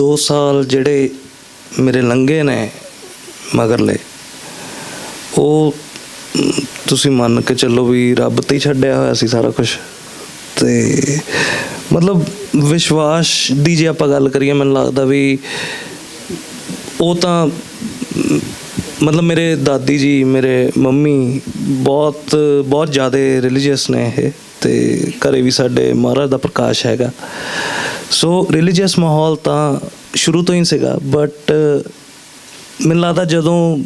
2 ਸਾਲ ਜਿਹੜੇ ਮੇਰੇ ਲੰਘੇ ਨੇ ਮਗਰਲੇ, ਉਹ ਤੁਸੀਂ ਮੰਨ ਕੇ ਚੱਲੋ ਵੀ ਰੱਬ ਤੇ ਹੀ ਛੱਡਿਆ ਹੋਇਆ ਸੀ ਸਾਰਾ ਕੁਝ ਤੇ ਮਤਲਬ ਵਿਸ਼ਵਾਸ ਦੀ ਜੇ ਆਪਾਂ ਗੱਲ ਕਰੀਏ, ਮੈਨੂੰ ਲੱਗਦਾ ਵੀ ਉਹ ਤਾਂ, ਮਤਲਬ ਮੇਰੇ ਦਾਦੀ ਜੀ, ਮੇਰੇ ਮੰਮੀ ਬਹੁਤ ਬਹੁਤ ਜ਼ਿਆਦਾ ਰਿਲੀਜੀਅਸ ਨੇ ਇਹ ਤੇ ਘਰੇ ਵੀ ਸਾਡੇ ਮਹਾਰਾਜ ਦਾ ਪ੍ਰਕਾਸ਼ ਹੈਗਾ। ਸੋ ਰਿਲੀਜੀਅਸ ਮਾਹੌਲ ਤਾਂ ਸ਼ੁਰੂ ਤੋਂ ਹੀ ਸੀਗਾ ਬਟ ਮੈਨੂੰ ਲੱਗਦਾ ਜਦੋਂ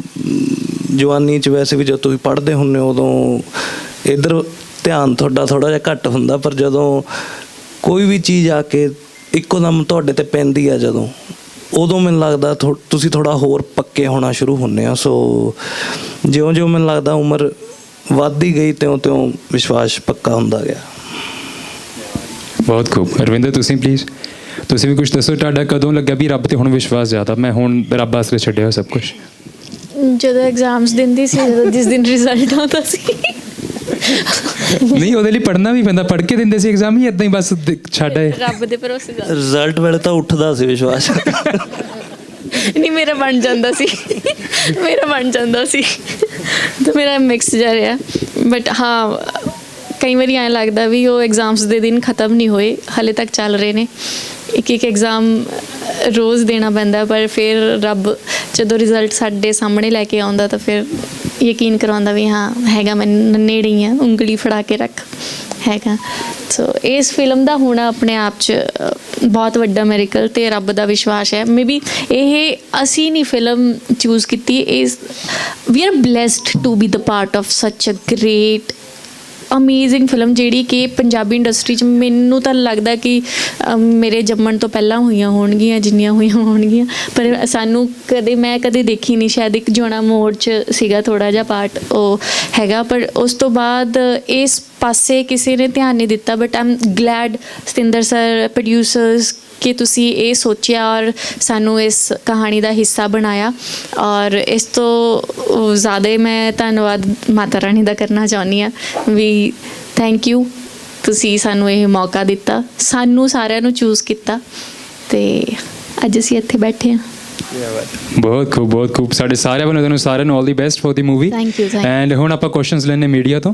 ਜਵਾਨੀ ਚ ਵੈਸੇ ਵੀ ਜਦੋਂ ਤੁਸੀਂ ਪੜ੍ਹਦੇ ਹੁੰਦੇ ਹੋ, ਉਦੋਂ ਇਧਰ ਧਿਆਨ ਤੁਹਾਡਾ ਥੋੜਾ ਜਿਹਾ ਘੱਟ ਹੁੰਦਾ, ਪਰ ਜਦੋਂ ਕੋਈ ਵੀ ਚੀਜ਼ ਆ ਕੇ ਇੱਕੋ ਦਮ ਤੁਹਾਡੇ ਤੇ ਪੈਂਦੀ ਆ ਜਦੋਂ, ਉਦੋਂ ਮੈਨੂੰ ਲੱਗਦਾ ਥੋ- ਤੁਸੀਂ ਥੋੜਾ ਹੋਰ ਪੱਕੇ ਹੋਣਾ ਸ਼ੁਰੂ ਹੁੰਦੇ ਆ ਸੋ ਜਿਉਂ-ਜਿਉਂ ਮੈਨੂੰ ਲੱਗਦਾ ਉਮਰ ਵੱਧਦੀ ਗਈ, ਤਿਉਂ-ਤਿਉਂ ਵਿਸ਼ਵਾਸ ਪੱਕਾ ਹੁੰਦਾ ਗਿਆ। ਬਹੁਤ ਖੂਬ। ਅਰਵਿੰਦਰ ਤੁਸੀਂ ਪਲੀਜ਼ ਤੁਸੀਂ ਵੀ ਕੁਝ ਦੱਸੋ ਤੁਹਾਡਾ ਕਦੋਂ ਲੱਗਿਆ ਵੀ ਰੱਬ ਤੇ ਹੁਣ ਵਿਸ਼ਵਾਸ ਜ਼ਿਆਦਾ? ਮੈਂ ਹੁਣ ਰੱਬ ਆਸਰੇ ਛੱਡਿਆ ਹੋਇਆ ਸਭ ਕੁਝ ਜਦੋਂ ਐਗਜ਼ਾਮਸ ਦਿੰਦੀ ਸੀ ਜਦੋਂ ਜਿਸ ਦਿਨ ਰਿਜ਼ਲਟ ਆਉਂਦਾ ਸੀ। ਨਹੀਂ ਉਹਦੇ ਲਈ ਪੜ੍ਹਨਾ ਵੀ ਪੈਂਦਾ ਪੜ੍ਹ ਕੇ ਦਿੰਦੇ ਸੀ ਐਗਜ਼ਾਮ ਹੀ ਇਦਾਂ ਹੀ ਬਸ ਛੱਡ ਆਏ। ਰੱਬ ਦੇ ਭਰੋਸੇ ਜਾ ਰਿਜ਼ਲਟ ਵੇਲੇ ਤਾਂ ਉੱਠਦਾ ਸੀ ਵਿਸ਼ਵਾਸ। ਨਹੀਂ ਮੇਰਾ ਬਣ ਜਾਂਦਾ ਸੀ। ਮੇਰਾ ਬਣ ਜਾਂਦਾ ਸੀ। ਤਾਂ ਮੇਰਾ ਮਿਕਸ ਜਾ ਰਿਹਾ। ਬਟ ਹਾਂ ਕਈ ਵਾਰੀ ਐਂ ਲੱਗਦਾ ਵੀ ਉਹ ਐਗਜ਼ਾਮਸ ਦੇ ਦਿਨ ਖਤਮ ਨਹੀਂ ਹੋਏ, ਹਲੇ ਤੱਕ ਚੱਲ ਰਹੇ ਨੇ। ਇੱਕ ਇੱਕ ਐਗਜ਼ਾਮ ਰੋਜ਼ ਦੇਣਾ ਪੈਂਦਾ, ਪਰ ਫਿਰ ਰੱਬ ਜਦੋਂ ਰਿਜ਼ਲਟ ਸਾਡੇ ਸਾਹਮਣੇ ਲੈ ਕੇ ਆਉਂਦਾ ਤਾਂ ਫਿਰ ਯਕੀਨ ਕਰਵਾਉਂਦਾ ਵੀ ਹਾਂ, ਹੈਗਾ ਮੈਂ ਨੇੜੇ ਹੀ ਆ, ਉਂਗਲੀ ਫੜਾ ਕੇ ਰੱਖ, ਹੈਗਾ। ਸੋ ਇਸ ਫਿਲਮ ਦਾ ਹੋਣਾ ਆਪਣੇ ਆਪ 'ਚ ਬਹੁਤ ਵੱਡਾ ਮੈਰੀਕਲ ਤੇ ਰੱਬ ਦਾ ਵਿਸ਼ਵਾਸ ਹੈ। ਮੇਬੀ ਇਹ ਅਸੀਂ ਨਹੀਂ ਫਿਲਮ ਚੂਜ਼ ਕੀਤੀ, ਇਸ we are blessed to be the part of such a great amazing film ਜਿਹੜੀ ਕਿ ਪੰਜਾਬੀ ਇੰਡਸਟਰੀ 'ਚ ਮੈਨੂੰ ਤਾਂ ਲੱਗਦਾ ਕਿ ਅਮ, ਮੇਰੇ ਜੰਮਣ ਤੋਂ ਪਹਿਲਾਂ ਹੋਈਆਂ ਹੋਣਗੀਆਂ ਜਿੰਨੀਆਂ ਹੋਈਆਂ ਹੋਣਗੀਆਂ। ਪਰ ਸਾਨੂੰ ਕਦੇ ਮੈਂ ਕਦੇ ਦੇਖੀ ਨਹੀਂ। ਸ਼ਾਇਦ ਇੱਕ ਜੋਣਾ ਮੋੜ 'ਚ ਸੀਗਾ ਥੋੜਾ ਜਿਹਾ ਪਾਰਟ ਉਹ ਹੈਗਾ। ਪਰ ਉਸ ਤੋਂ ਬਾਅਦ ਇਸ ਪਾਸੇ ਕਿਸੇ ਨੇ ਧਿਆਨ ਨਹੀਂ ਦਿੱਤਾ but I'm glad Satinder sir producers ਕਿ ਤੁਸੀਂ ਇਹ ਸੋਚਿਆ ਔਰ ਸਾਨੂੰ ਇਸ ਕਹਾਣੀ ਦਾ ਹਿੱਸਾ ਬਣਾਇਆ। ਔਰ ਇਸ ਤੋਂ ਜ਼ਿਆਦਾ ਮੈਂ ਧੰਨਵਾਦ ਮਾਤਾ ਰਾਣੀ ਦਾ ਕਰਨਾ ਚਾਹੁੰਦੀ ਆ ਵੀ ਥੈਂਕ ਯੂ ਤੁਸੀਂ ਸਾਨੂੰ ਇਹ ਮੌਕਾ ਦਿੱਤਾ। ਸਾਨੂੰ ਸਾਰਿਆਂ ਨੂੰ ਚੂਜ਼ ਕੀਤਾ। ਤੇ ਅੱਜ ਅਸੀਂ ਇੱਥੇ ਬੈਠੇ ਹਾਂ। ਬਹੁਤ ਖੂਬ ਬਹੁਤ ਖੂਬ। ਸਾਡੇ ਸਾਰਿਆਂ ਵੱਲੋਂ ਤੁਹਾਨੂੰ ਸਾਰਿਆਂ ਨੂੰ all the best for the movie. And ਹੁਣ ਆਪਾਂ ਕੁਐਸਚਨਸ ਲੈਣੇ ਮੀਡੀਆ ਤੋਂ।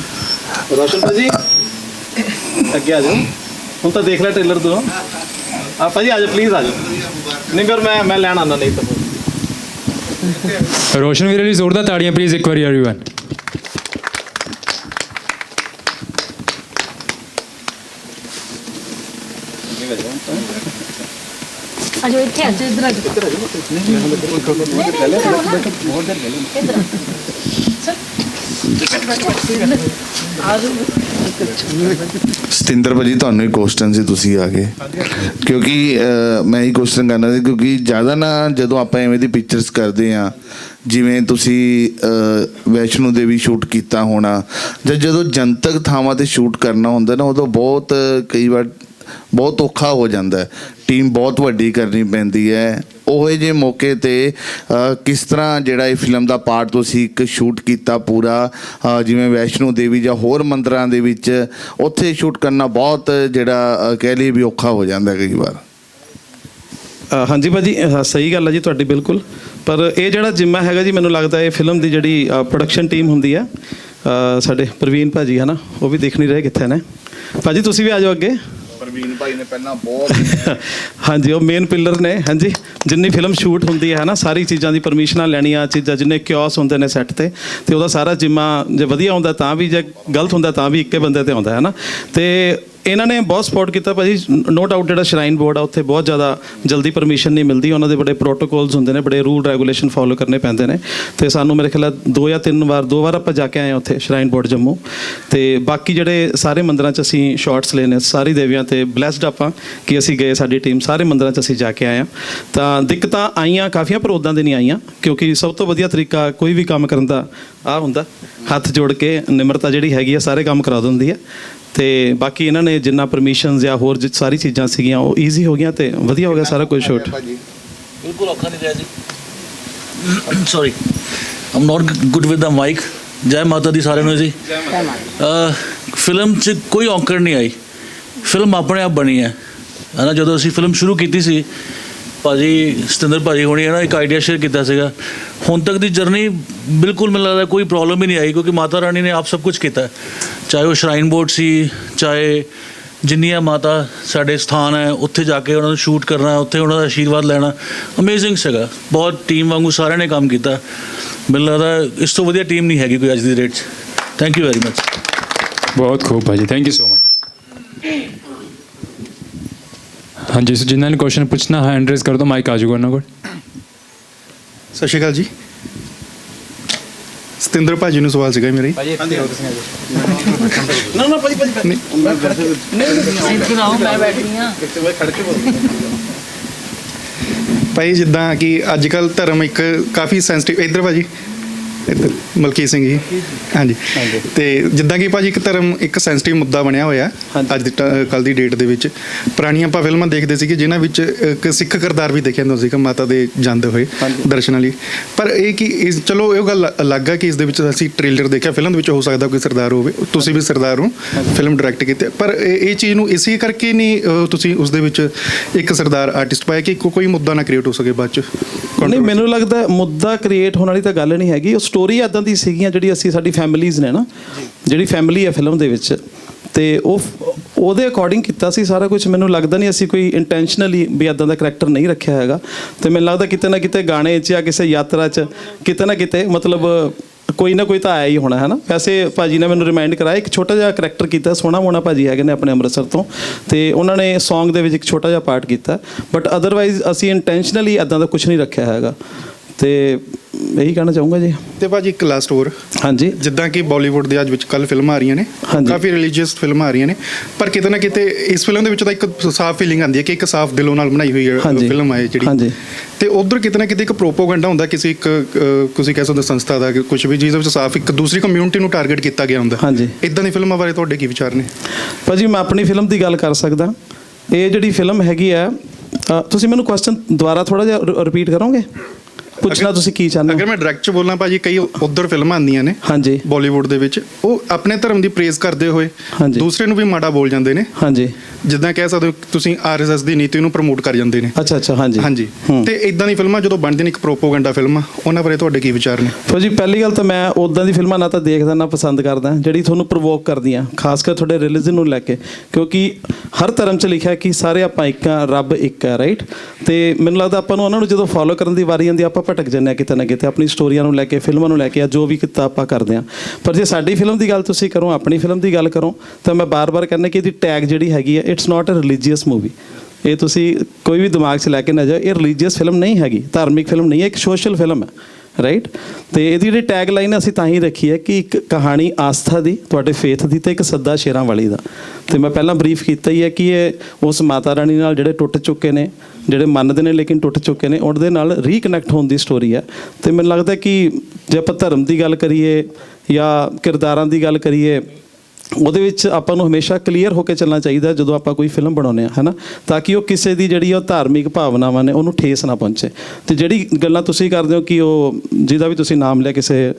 ਰੋਸ਼ਨ ਭਾਜੀ ਅੱਗੇ ਆ ਜਾਓ ਹੁਣ ਤਾਂ ਦੇਖ ਲੈ ਟ੍ਰੇਲਰ ਤੋਂ ਆ ਭਾਜੀ ਆ ਜਾਓ ਪਲੀਜ਼ ਆ ਜਾਓ ਨਹੀਂ ਫਿਰ ਮੈਂ ਮੈਂ ਲੈਣ ਆਉਂਦਾ ਨਹੀਂ ਤਾਂ ਫਿਰ। ਰੋਸ਼ਨ ਵੀਰੇ ਲਈ ਜ਼ੋਰਦਾਰ ਤਾੜੀਆਂ ਪਲੀਜ਼ ਇੱਕ ਵਾਰੀ एवरीवन ਅਜੋ ਇੱਥੇ ਅੱਜ ਇਧਰ ਆ ਸਤਿੰਦਰ ਭਾਜੀ ਤੁਹਾਨੂੰ ਇੱਕ ਕੁਐਸਚਨ ਸੀ ਤੁਸੀਂ ਆ ਗਏ। ਕਿਉਂਕਿ ਮੈਂ ਹੀ ਕੁਐਸਚਨ ਕਰਨਾ ਸੀ ਕਿਉਂਕਿ ਜ਼ਿਆਦਾ ਨਾ ਜਦੋਂ ਆਪਾਂ ਐਵੇਂ ਦੀ ਪਿਕਚਰਸ ਕਰਦੇ ਆ ਜਿਵੇਂ ਤੁਸੀਂ ਅਹ, ਵੈਸ਼ਨੋ ਦੇਵੀ ਸ਼ੂਟ ਕੀਤਾ ਹੋਣਾ ਜਾਂ ਜਦੋਂ ਜਨਤਕ ਥਾਵਾਂ ਤੇ ਸ਼ੂਟ ਕਰਨਾ ਹੁੰਦਾ ਨਾ ਉਦੋਂ ਬਹੁਤ ਕਈ ਵਾਰ ਬਹੁਤ ਔਖਾ ਹੋ ਜਾਂਦਾ ਟੀਮ ਬਹੁਤ ਵੱਡੀ ਕਰਨੀ ਪੈਂਦੀ ਹੈ। ਉਹੇ ਜੇ ਮੌਕੇ ਤੇ ਕਿਸ ਤਰ੍ਹਾਂ ਜਿਹੜਾ ਇਹ ਫਿਲਮ ਦਾ ਪਾਰਟ ਤੁਸੀਂ ਇੱਕ ਸ਼ੂਟ ਕੀਤਾ ਪੂਰਾ ਜਿਵੇਂ ਵੈਸ਼ਨੋ ਦੇਵੀ ਜਾਂ ਹੋਰ ਮੰਦਰਾਂ ਦੇ ਵਿੱਚ ਉੱਥੇ ਸ਼ੂਟ ਕਰਨਾ ਬਹੁਤ ਜਿਹੜਾ ਕਹਿ ਲਈਏ ਵੀ ਔਖਾ ਹੋ ਜਾਂਦਾ ਕਈ ਵਾਰ। ਹਾਂਜੀ ਭਾਜੀ ਅ, ਸਹੀ ਗੱਲ ਹੈ ਜੀ ਤੁਹਾਡੀ ਬਿਲਕੁਲ। ਪਰ ਇਹ ਜਿਹੜਾ ਜਿੰਮਾ ਹੈਗਾ ਜੀ ਮੈਨੂੰ ਲੱਗਦਾ ਇਹ ਫਿਲਮ ਦੀ ਜਿਹੜੀ ਪ੍ਰੋਡਕਸ਼ਨ ਟੀਮ ਹੁੰਦੀ ਹੈ ਸਾਡੇ ਪ੍ਰਵੀਨ ਭਾਜੀ ਹਨਾ? ਉਹ ਵੀ ਦੇਖ ਨਹੀਂ ਰਹੇ ਕਿੱਥੇ ਨੇ। ਭਾਜੀ ਤੁਸੀਂ ਵੀ ਆ ਜਾਓ ਅੱਗੇ। ਪ੍ਰਵੀਨ ਭਾਈ ਨੇ ਪਹਿਲਾਂ ਬਹੁਤ ਹਾਂਜੀ, ਉਹ ਮੇਨ ਪਿਲਰ ਨੇ, ਹਾਂਜੀ। ਜਿੰਨੀ ਫਿਲਮ ਸ਼ੂਟ ਹੁੰਦੀ ਹੈ ਨਾ ਸਾਰੀ ਚੀਜ਼ਾਂ ਦੀ ਪਰਮਿਸ਼ਨਾਂ ਲੈਣੀਆਂ ਚੀਜ਼ਾਂ ਜਿੰਨੇ ਕਿਓਸ ਹੁੰਦੇ ਨੇ ਸੈੱਟ ਤੇ ਤੇ ਉਹਦਾ ਸਾਰਾ ਜਿੰਮਾ ਜੇ ਵਧੀਆ ਹੁੰਦਾ ਤਾਂ ਵੀ, ਜੇ ਗਲਤ ਹੁੰਦਾ ਤਾਂ ਵੀ ਇੱਕੇ ਬੰਦੇ ਤੇ ਆਉਂਦਾ ਹੈ ਨਾ ਤੇ ਇਹਨਾਂ ਨੇ ਬਹੁਤ ਸਪੋਰਟ ਕੀਤਾ ਭਾਜੀ। ਨੋ ਡਾਊਟ ਜਿਹੜਾ ਸ਼ਰਾਈਨ ਬੋਰਡ ਆ, ਉੱਥੇ ਬਹੁਤ ਜ਼ਿਆਦਾ ਜਲਦੀ ਪਰਮਿਸ਼ਨ ਨਹੀਂ ਮਿਲਦੀ। ਉਹਨਾਂ ਦੇ ਬੜੇ ਪ੍ਰੋਟੋਕੋਲਸ ਹੁੰਦੇ ਨੇ, ਬੜੇ ਰੂਲ ਰੈਗੂਲੇਸ਼ਨ ਫੋਲੋ ਕਰਨੇ ਪੈਂਦੇ ਨੇ। ਤੇ ਸਾਨੂੰ ਮੇਰੇ ਖਿਆਲ ਦੋ ਜਾਂ ਤਿੰਨ ਵਾਰ, ਦੋ ਵਾਰ ਆਪਾਂ ਜਾ ਕੇ ਆਏ ਹਾਂ ਉੱਥੇ ਸ਼ਰਾਈਨ ਬੋਰਡ ਜੰਮੂ। ਤੇ ਬਾਕੀ ਜਿਹੜੇ ਸਾਰੇ ਮੰਦਰਾਂ 'ਚ ਅਸੀਂ ਸ਼ਾਰਟਸ ਲਏ ਸਾਰੀ ਦੇਵੀਆਂ ਤੇ ਬlesed ਆਪਾਂ ਕਿ ਅਸੀਂ ਗਏ, ਸਾਡੀ ਟੀਮ ਸਾਰੇ ਮੰਦਰਾਂ 'ਚ ਅਸੀਂ ਜਾ ਕੇ ਆਏ ਹਾਂ। ਤਾਂ ਦਿੱਕਤਾਂ ਆਈਆਂ ਕਾਫੀਆਂ, ਪਰ ਉਦਾਂ ਦੇ ਨਹੀਂ ਆਈਆਂ, ਕਿਉਂਕਿ ਸਭ ਤੋਂ ਵਧੀਆ ਤਰੀਕਾ ਕੋਈ ਵੀ ਕੰਮ ਕਰਨ ਦਾ ਆ ਹੁੰਦਾ। ਹੱਥ ਜੋੜ ਕੇ ਨਿਮਰਤਾ ਜਿਹੜੀ ਹੈਗੀ ਆ, ਸਾਰੇ ਕੰਮ ਕਰਾ ਦਿੰਦੀ ਹੈ ਤੇ ਬਾਕੀ ਇਹਨਾਂ ਨੇ ਜਿੰਨਾ ਪਰਮਿਸ਼ਨਸ ਜਾਂ ਹੋਰ ਜਿ- ਸਾਰੀ ਚੀਜ਼ਾਂ ਸੀਗੀਆਂ ਉਹ ਈਜ਼ੀ ਹੋ ਗਈਆਂ ਤੇ ਵਧੀਆ ਹੋ ਗਿਆ ਸਾਰਾ ਕੁਝ ਸ਼ੂਟ ਬਿਲਕੁਲ ਔਖਾ ਨਹੀਂ ਰਿਹਾ ਜੀ। Sorry I'm not good with the mic ਜੈ ਮਾਤਾ ਦੀ ਸਾਰਿਆਂ ਨੂੰ ਜੀ। ਅਹ, ਫਿਲਮ 'ਚ ਕੋਈ ਔਂਕੜ ਨਹੀਂ ਆਈ। ਫਿਲਮ ਆਪਣੇ ਆਪ ਬਣੀ ਹੈ। ਹਨਾ ਜਦੋਂ ਅਸੀਂ ਫਿਲਮ ਸ਼ੁਰੂ ਕੀਤੀ ਸੀ ਭਾਜੀ, ਸਤਿੰਦਰ ਭਾਜੀ ਹੋਣੀ ਹੈ ਨਾ ਇੱਕ ਆਈਡੀਆ ਸ਼ੇਅਰ ਕੀਤਾ ਸੀਗਾ। ਹੁਣ ਤੱਕ ਦੀ ਜਰਨੀ ਬਿਲਕੁਲ ਮੈਨੂੰ ਲੱਗਦਾ ਕੋਈ ਪ੍ਰੋਬਲਮ ਹੀ ਨਹੀਂ ਆਈ, ਕਿਉਂਕਿ ਮਾਤਾ ਰਾਣੀ ਨੇ ਆਪ ਸਭ ਕੁਝ ਕੀਤਾ। ਚਾਹੇ ਉਹ ਸ਼ਰਾਈਨ ਬੋਰਡ ਸੀ, ਚਾਹੇ ਜਿੰਨੀਆਂ ਮਾਤਾ ਸਾਡੇ ਸਥਾਨ ਹੈ, ਉੱਥੇ ਜਾ ਕੇ ਉਹਨਾਂ ਨੂੰ ਸ਼ੂਟ ਕਰਨਾ, ਉੱਥੇ ਉਹਨਾਂ ਦਾ ਆਸ਼ੀਰਵਾਦ ਲੈਣਾ ਅਮੇਜ਼ਿੰਗ ਸੀਗਾ। ਬਹੁਤ ਟੀਮ ਵਾਂਗੂ ਸਾਰਿਆਂ ਨੇ ਕੰਮ ਕੀਤਾ। ਮੈਨੂੰ ਲੱਗਦਾ ਇਸ ਤੋਂ ਵਧੀਆ ਟੀਮ ਨਹੀਂ ਹੈਗੀ ਕੋਈ ਅੱਜ ਦੀ ਡੇਟ 'ਚ। ਥੈਂਕ ਯੂ ਵੈਰੀ ਮਚ ਬਹੁਤ ਖੂਬ ਭਾਜੀ ਥੈਂਕ ਯੂ ਸੋ ਮਚ ਹਾਂਜੀ ਸੋ ਜਿਨ੍ਹਾਂ ਨੇ ਕੁਐਸਚਨ ਪੁੱਛਣਾ ਹੈ ਐਂਡਰੈਸ ਕਰ ਦੋ ਮਾਈਕ ਆ ਜਾਊਗਾ ਉਹਨਾਂ ਕੋਲ। ਸਤਿ ਸ਼੍ਰੀ ਅਕਾਲ ਜੀ। ਸਤਿੰਦਰ ਭਾਜੀ ਨੂੰ ਸਵਾਲ ਸੀਗਾ ਮੇਰੇ ਨਾ ਨਾ ਭਾਜੀ ਭਾਜੀ ਭਾਈ ਜਿੱਦਾਂ ਕਿ ਅੱਜ ਕੱਲ ਧਰਮ ਇੱਕ ਕਾਫੀ ਸੈਂਸਿਟਿਵ ਇੱਧਰ ਭਾਜੀ ਇੱਧਰ ਮਲਕੀ ਸਿੰਘ ਜੀ। ਹਾਂਜੀ। ਤੇ ਜਿੱਦਾਂ ਕਿ ਭਾਜੀ ਇੱਕ ਧਰਮ ਇੱਕ ਸੈਂਸਿਟਿਵ ਮੁੱਦਾ ਬਣਿਆ ਹੋਇਆ ਅੱਜ ਦੀ ਕੱਲ ਦੀ ਡੇਟ ਦੇ ਵਿੱਚ। ਪੁਰਾਣੀਆਂ ਆਪਾਂ ਫਿਲਮਾਂ ਦੇਖਦੇ ਸੀਗੇ ਜਿਨ੍ਹਾਂ ਵਿੱਚ ਇੱਕ ਸਿੱਖ ਕਿਰਦਾਰ ਵੀ ਦੇਖਿਆ ਹੁੰਦਾ ਸੀਗਾ ਮਾਤਾ ਦੇ ਜਾਂਦੇ ਹੋਏ ਦਰਸ਼ਨਾਂ ਲਈ ਪਰ ਇਹ ਕਿ ਇਸ ਚਲੋ ਇਹ ਗੱਲ ਅਲੱਗ ਆ ਕਿ ਇਸ ਦੇ ਵਿੱਚ ਅਸੀਂ ਟ੍ਰੇਲਰ ਦੇਖਿਆ ਫਿਲਮ ਦੇ ਵਿੱਚ ਹੋ ਸਕਦਾ ਕੋਈ ਸਰਦਾਰ ਹੋਵੇ ਤੁਸੀਂ ਵੀ ਸਰਦਾਰ ਹੋ ਫਿਲਮ ਡਾਇਰੈਕਟ ਕੀਤੀ। ਪਰ ਇਹ ਚੀਜ਼ ਨੂੰ ਇਸੇ ਕਰਕੇ ਨਹੀਂ ਤੁਸੀਂ ਉਸ ਦੇ ਵਿੱਚ ਇੱਕ ਸਰਦਾਰ ਆਰਟਿਸਟ ਪਾਇਆ ਕਿ ਕੋਈ ਮੁੱਦਾ ਨਾ ਕ੍ਰੀਏਟ ਹੋ ਸਕੇ ਬਾਅਦ ਚ। ਨਹੀਂ ਮੈਨੂੰ ਲੱਗਦਾ ਮੁੱਦਾ ਕ੍ਰੀਏਟ ਹੋਣ ਵਾਲੀ ਤਾਂ ਗੱਲ ਨਹੀਂ ਹੈਗੀ ਉਹ ਸਟੋਰੀ ਇਦਾਂ ਦੀ ਸੀਗੀਆਂ ਜਿਹੜੀ ਅਸੀਂ ਸਾਡੀ ਫੈਮਿਲੀਜ਼ ਨੇ ਨਾ ਜਿਹੜੀ ਫੈਮਿਲੀ ਹੈ ਫਿਲਮ ਦੇ ਵਿੱਚ। ਤੇ ਉਹ ਉਹਦੇ ਅਕੋਰਡਿੰਗ ਕੀਤਾ ਸੀ ਸਾਰਾ ਕੁਝ ਮੈਨੂੰ ਲੱਗਦਾ ਨਹੀਂ ਅਸੀਂ ਕੋਈ ਇੰਟੈਂਸ਼ਨਲੀ ਵੀ ਇਦਾਂ ਦਾ ਕੈਰੈਕਟਰ ਨਹੀਂ ਰੱਖਿਆ ਹੈਗਾ। ਤੇ ਮੈਨੂੰ ਲੱਗਦਾ ਕਿਤੇ ਨਾ ਕਿਤੇ ਗਾਣੇ 'ਚ ਜਾਂ ਕਿਸੇ ਯਾਤਰਾ 'ਚ ਕਿਤੇ ਨਾ ਕਿਤੇ ਮਤਲਬ ਕੋਈ ਨਾ ਕੋਈ ਤਾਂ ਆਇਆ ਹੀ ਹੋਣਾ ਹੈ ਨਾ? ਵੈਸੇ ਭਾਜੀ ਨੇ ਮੈਨੂੰ ਰਿਮਾਈਂਡ ਕਰਾਇਆ ਇੱਕ ਛੋਟਾ ਜਿਹਾ ਕੈਰੈਕਟਰ ਕੀਤਾ ਸੋਹਣਾ ਮੋਣਾ ਭਾਜੀ ਹੈਗੇ ਨੇ ਆਪਣੇ ਅੰਮ੍ਰਿਤਸਰ ਤੋਂ। ਤੇ ਉਹਨਾਂ ਨੇ Song ਦੇ ਵਿੱਚ ਇੱਕ ਛੋਟਾ ਜਿਹਾ ਪਾਰਟ ਕੀਤਾ। ਬਟ ਅਦਰਵਾਈਜ਼ ਅਸੀਂ ਇੰਟੈਂਸ਼ਨਲੀ ਇਦਾਂ ਦਾ ਕੁਝ ਨਹੀਂ ਰੱਖਿਆ ਹੈਗਾ। ਤੇ ਇਹੀ ਕਹਿਣਾ ਚਾਹੂੰਗਾ ਜੀ ਤੇ ਭਾਜੀ ਇੱਕ ਲਾਸਟ ਹੋਰ ਹਾਂਜੀ ਜਿੱਦਾਂ ਕਿ ਬਾਲੀਵੁੱਡ ਦੇ ਅੱਜ ਵਿੱਚ ਕੱਲ ਫਿਲਮਾਂ ਆ ਰਹੀਆਂ ਨੇ। ਕਾਫੀ ਰਿਲੀਜੀਅਸ ਫਿਲਮਾਂ ਆ ਰਹੀਆਂ ਨੇ ਪਰ ਕਿਤੇ ਨਾ ਕਿਤੇ ਇਸ ਫਿਲਮ ਦੇ ਵਿੱਚ ਤਾਂ ਇੱਕ ਸਾਫ਼ ਫੀਲਿੰਗ ਆਉਂਦੀ ਹੈ ਕਿ ਇੱਕ ਸਾਫ਼ ਦਿਲੋਂ ਨਾਲ ਬਣਾਈ ਹੋਈ। ਫਿਲਮ ਹੈ ਜਿਹੜੀ ਹਾਂਜੀ। ਤੇ ਉਧਰ ਕਿਤੇ ਨਾ ਕਿਤੇ ਇੱਕ ਪ੍ਰੋਪੋਗੈਂਡਾ ਹੁੰਦਾ ਕਿਸੇ ਇੱਕ ਤੁਸੀਂ ਕਹਿ ਸਕਦੇ ਸੰਸਥਾ ਦਾ ਕੁਝ ਵੀ ਜਿਹਦੇ ਵਿੱਚ ਸਾਫ਼ ਇੱਕ ਦੂਸਰੀ ਕਮਿਊਨਿਟੀ ਨੂੰ ਟਾਰਗੇਟ ਕੀਤਾ ਗਿਆ ਹੁੰਦਾ ਹਾਂਜੀ। ਇਦਾਂ ਦੀ ਫਿਲਮਾਂ ਬਾਰੇ ਤੁਹਾਡੇ ਕੀ ਵਿਚਾਰ ਨੇ ਭਾਜੀ ਮੈਂ ਆਪਣੀ ਫਿਲਮ ਦੀ ਗੱਲ ਕਰ ਸਕਦਾ ਇਹ ਜਿਹੜੀ ਫਿਲਮ ਹੈਗੀ ਆ ਤੁਸੀਂ ਮੈਨੂੰ ਕੁਐਸਚਨ ਦੁਬਾਰਾ ਥੋੜਾ ਜਿਹਾ ਰਿਪੀਟ ਕਰੋਗੇ ਪੁੱਛਣਾ ਤੁਸੀਂ ਕੀ ਚਾਹੁੰਦੇ ਅਗਰ ਹੋ ਮੈਂ ਡਾਇਰੈਕਟ ਚ ਬੋਲਾਂ ਭਾਜੀ ਕਈ ਉਧਰ ਫਿਲਮਾਂ ਆਉਂਦੀਆਂ ਨੇ ਹਾਂਜੀ। ਬਾਲੀਵੁੱਡ ਦੇ ਵਿੱਚ। ਉਹ ਆਪਣੇ ਧਰਮ ਦੀ ਪ੍ਰੇਜ਼ ਕਰਦੇ ਹੋਏ। ਦੂਸਰੇ ਨੂੰ ਵੀ ਮਾੜਾ ਬੋਲ ਜਾਂਦੇ ਨੇ। ਹਾਂਜੀ। ਜਿੱਦਾਂ ਕਹਿ ਸਕਦੇ ਹੋ ਤੁਸੀਂ ਆਰਐਸਐਸ ਦੀ ਨੀਤੀ ਨੂੰ ਪ੍ਰਮੋਟ ਕਰ ਜਾਂਦੇ ਨੇ। ਅੱਛਾ ਅੱਛਾ ਹਾਂਜੀ। ਹਾਂਜੀ। ਤੇ ਇਦਾਂ ਦੀ ਫਿਲਮਾਂ ਜਦੋਂ ਬਣਦੀਆਂ ਨੇ ਇੱਕ ਪ੍ਰੋਪੋਗੈਂਡਾ ਫਿਲਮਾਂ ਉਹਨਾਂ ਬਾਰੇ ਤੁਹਾਡੇ ਕੀ ਵਿਚਾਰ ਨੇ? ਭਾਜੀ ਪਹਿਲੀ ਗੱਲ ਤਾਂ ਮੈਂ ਉਦਾਂ ਦੀ ਫਿਲਮਾਂ ਨਾ ਤਾਂ ਦੇਖਦਾ ਨਾ ਪਸੰਦ ਕਰਦਾ ਜਿਹੜੀ ਤੁਹਾਨੂੰ ਪ੍ਰੋਵੋਕ ਕਰਦੀਆਂ ਖਾਸ ਕਰ ਤੁਹਾਡੇ ਰਿਲੀਜਨ ਨੂੰ ਲੈ ਕੇ। ਕਿਉਂਕਿ ਹਰ ਧਰਮ 'ਚ ਲਿਖਿਆ ਕਿ ਸਾਰੇ ਆਪਾਂ ਇੱਕ ਆ ਰੱਬ ਇੱਕ ਹੈ ਰਾਈਟ ਤੇ ਮੈਨੂੰ ਲੱਗਦਾ ਆਪਾਂ ਨੂੰ ਉਹਨਾਂ ਨੂੰ ਜਦੋਂ ਫੋਲੋ ਕਰਨ ਦੀ ਵਾਰੀ ਆਉਂਦੀ ਆਪਾਂ ਭਟਕ ਜਾਂਦੇ ਆ ਕਿਤੇ ਨਾ ਕਿਤੇ, ਆਪਣੀ ਸਟੋਰੀਆਂ ਨੂੰ ਲੈ ਕੇ, ਫਿਲਮਾਂ ਨੂੰ ਲੈ ਕੇ ਆ ਜੋ ਵੀ ਕੀਤਾ ਆਪਾਂ ਕਰਦੇ ਆ ਪਰ ਜੇ ਸਾਡੀ ਫਿਲਮ ਦੀ ਗੱਲ ਤੁਸੀਂ ਕਰੋ, ਆਪਣੀ ਫਿਲਮ ਦੀ ਗੱਲ ਕਰੋ, ਤਾਂ ਮੈਂ ਬਾਰ-ਬਾਰ ਕਹਿੰਦਾ ਕਿ ਇਹਦੀ ਟੈਗ ਜਿਹੜੀ ਹੈਗੀ ਹੈ it's not a religious movie ਇਹ ਤੁਸੀਂ ਕੋਈ ਵੀ ਦਿਮਾਗ 'ਚ ਲੈ ਕੇ ਨਾ ਜਾਓ, ਇਹ ਰਿਲੀਜੀਅਸ ਫਿਲਮ ਨਹੀਂ ਹੈਗੀ, ਧਾਰਮਿਕ ਫਿਲਮ ਨਹੀਂ ਹੈ, ਇੱਕ ਸੋਸ਼ਲ ਫਿਲਮ ਹੈ। ਰਾਈਟ ਤੇ ਇਹਦੀ ਜਿਹੜੀ ਟੈਗ ਲਾਈਨ ਅਸੀਂ ਤਾਂ ਹੀ ਰੱਖੀ ਹੈ ਕਿ ਇੱਕ ਕਹਾਣੀ ਆਸਥਾ ਦੀ, ਤੁਹਾਡੇ ਫੇਥ ਦੀ ਤੇ ਇੱਕ ਸੱਦਾ ਸ਼ੇਰਾਂ ਵਾਲੀ ਦਾ। ਤੇ ਮੈਂ ਪਹਿਲਾਂ ਬਰੀਫ ਕੀਤਾ ਹੀ ਹੈ ਕਿ ਇਹ ਉਸ ਮਾਤਾ ਰਾਣੀ ਨਾਲ ਜਿਹੜੇ ਟੁੱਟ ਚੁੱਕੇ ਨੇ, ਜਿਹੜੇ ਮੰਨਦੇ ਨੇ ਲੇਕਿਨ ਟੁੱਟ ਚੁੱਕੇ ਨੇ, ਉਹਦੇ ਨਾਲ ਰੀਕਨੈਕਟ ਹੋਣ ਦੀ ਸਟੋਰੀ ਹੈ। ਤੇ ਮੈਨੂੰ ਲੱਗਦਾ ਕਿ ਜੇ ਆਪਾਂ ਧਰਮ ਦੀ ਗੱਲ ਕਰੀਏ ਜਾਂ ਕਿਰਦਾਰਾਂ ਦੀ ਗੱਲ ਕਰੀਏ ਉਹਦੇ ਵਿੱਚ ਆਪਾਂ ਨੂੰ ਹਮੇਸ਼ਾ ਕਲੀਅਰ ਹੋ ਕੇ ਚੱਲਣਾ ਚਾਹੀਦਾ ਜਦੋਂ ਆਪਾਂ ਕੋਈ ਫਿਲਮ ਬਣਾਉਂਦੇ ਆ ਹੈਨਾ? ਤਾਂ ਕਿ ਉਹ ਕਿਸੇ ਦੀ ਜਿਹੜੀ ਉਹ ਧਾਰਮਿਕ ਭਾਵਨਾਵਾਂ ਨੇ ਉਹਨੂੰ ਠੇਸ ਨਾ ਪਹੁੰਚੇ। ਤੇ ਜਿਹੜੀ ਗੱਲਾਂ ਤੁਸੀਂ ਕਰਦੇ ਹੋ ਕਿ ਉਹ ਜਿਹਦਾ ਵੀ ਤੁਸੀਂ ਨਾਮ ਲਿਆ ਕਿਸੇ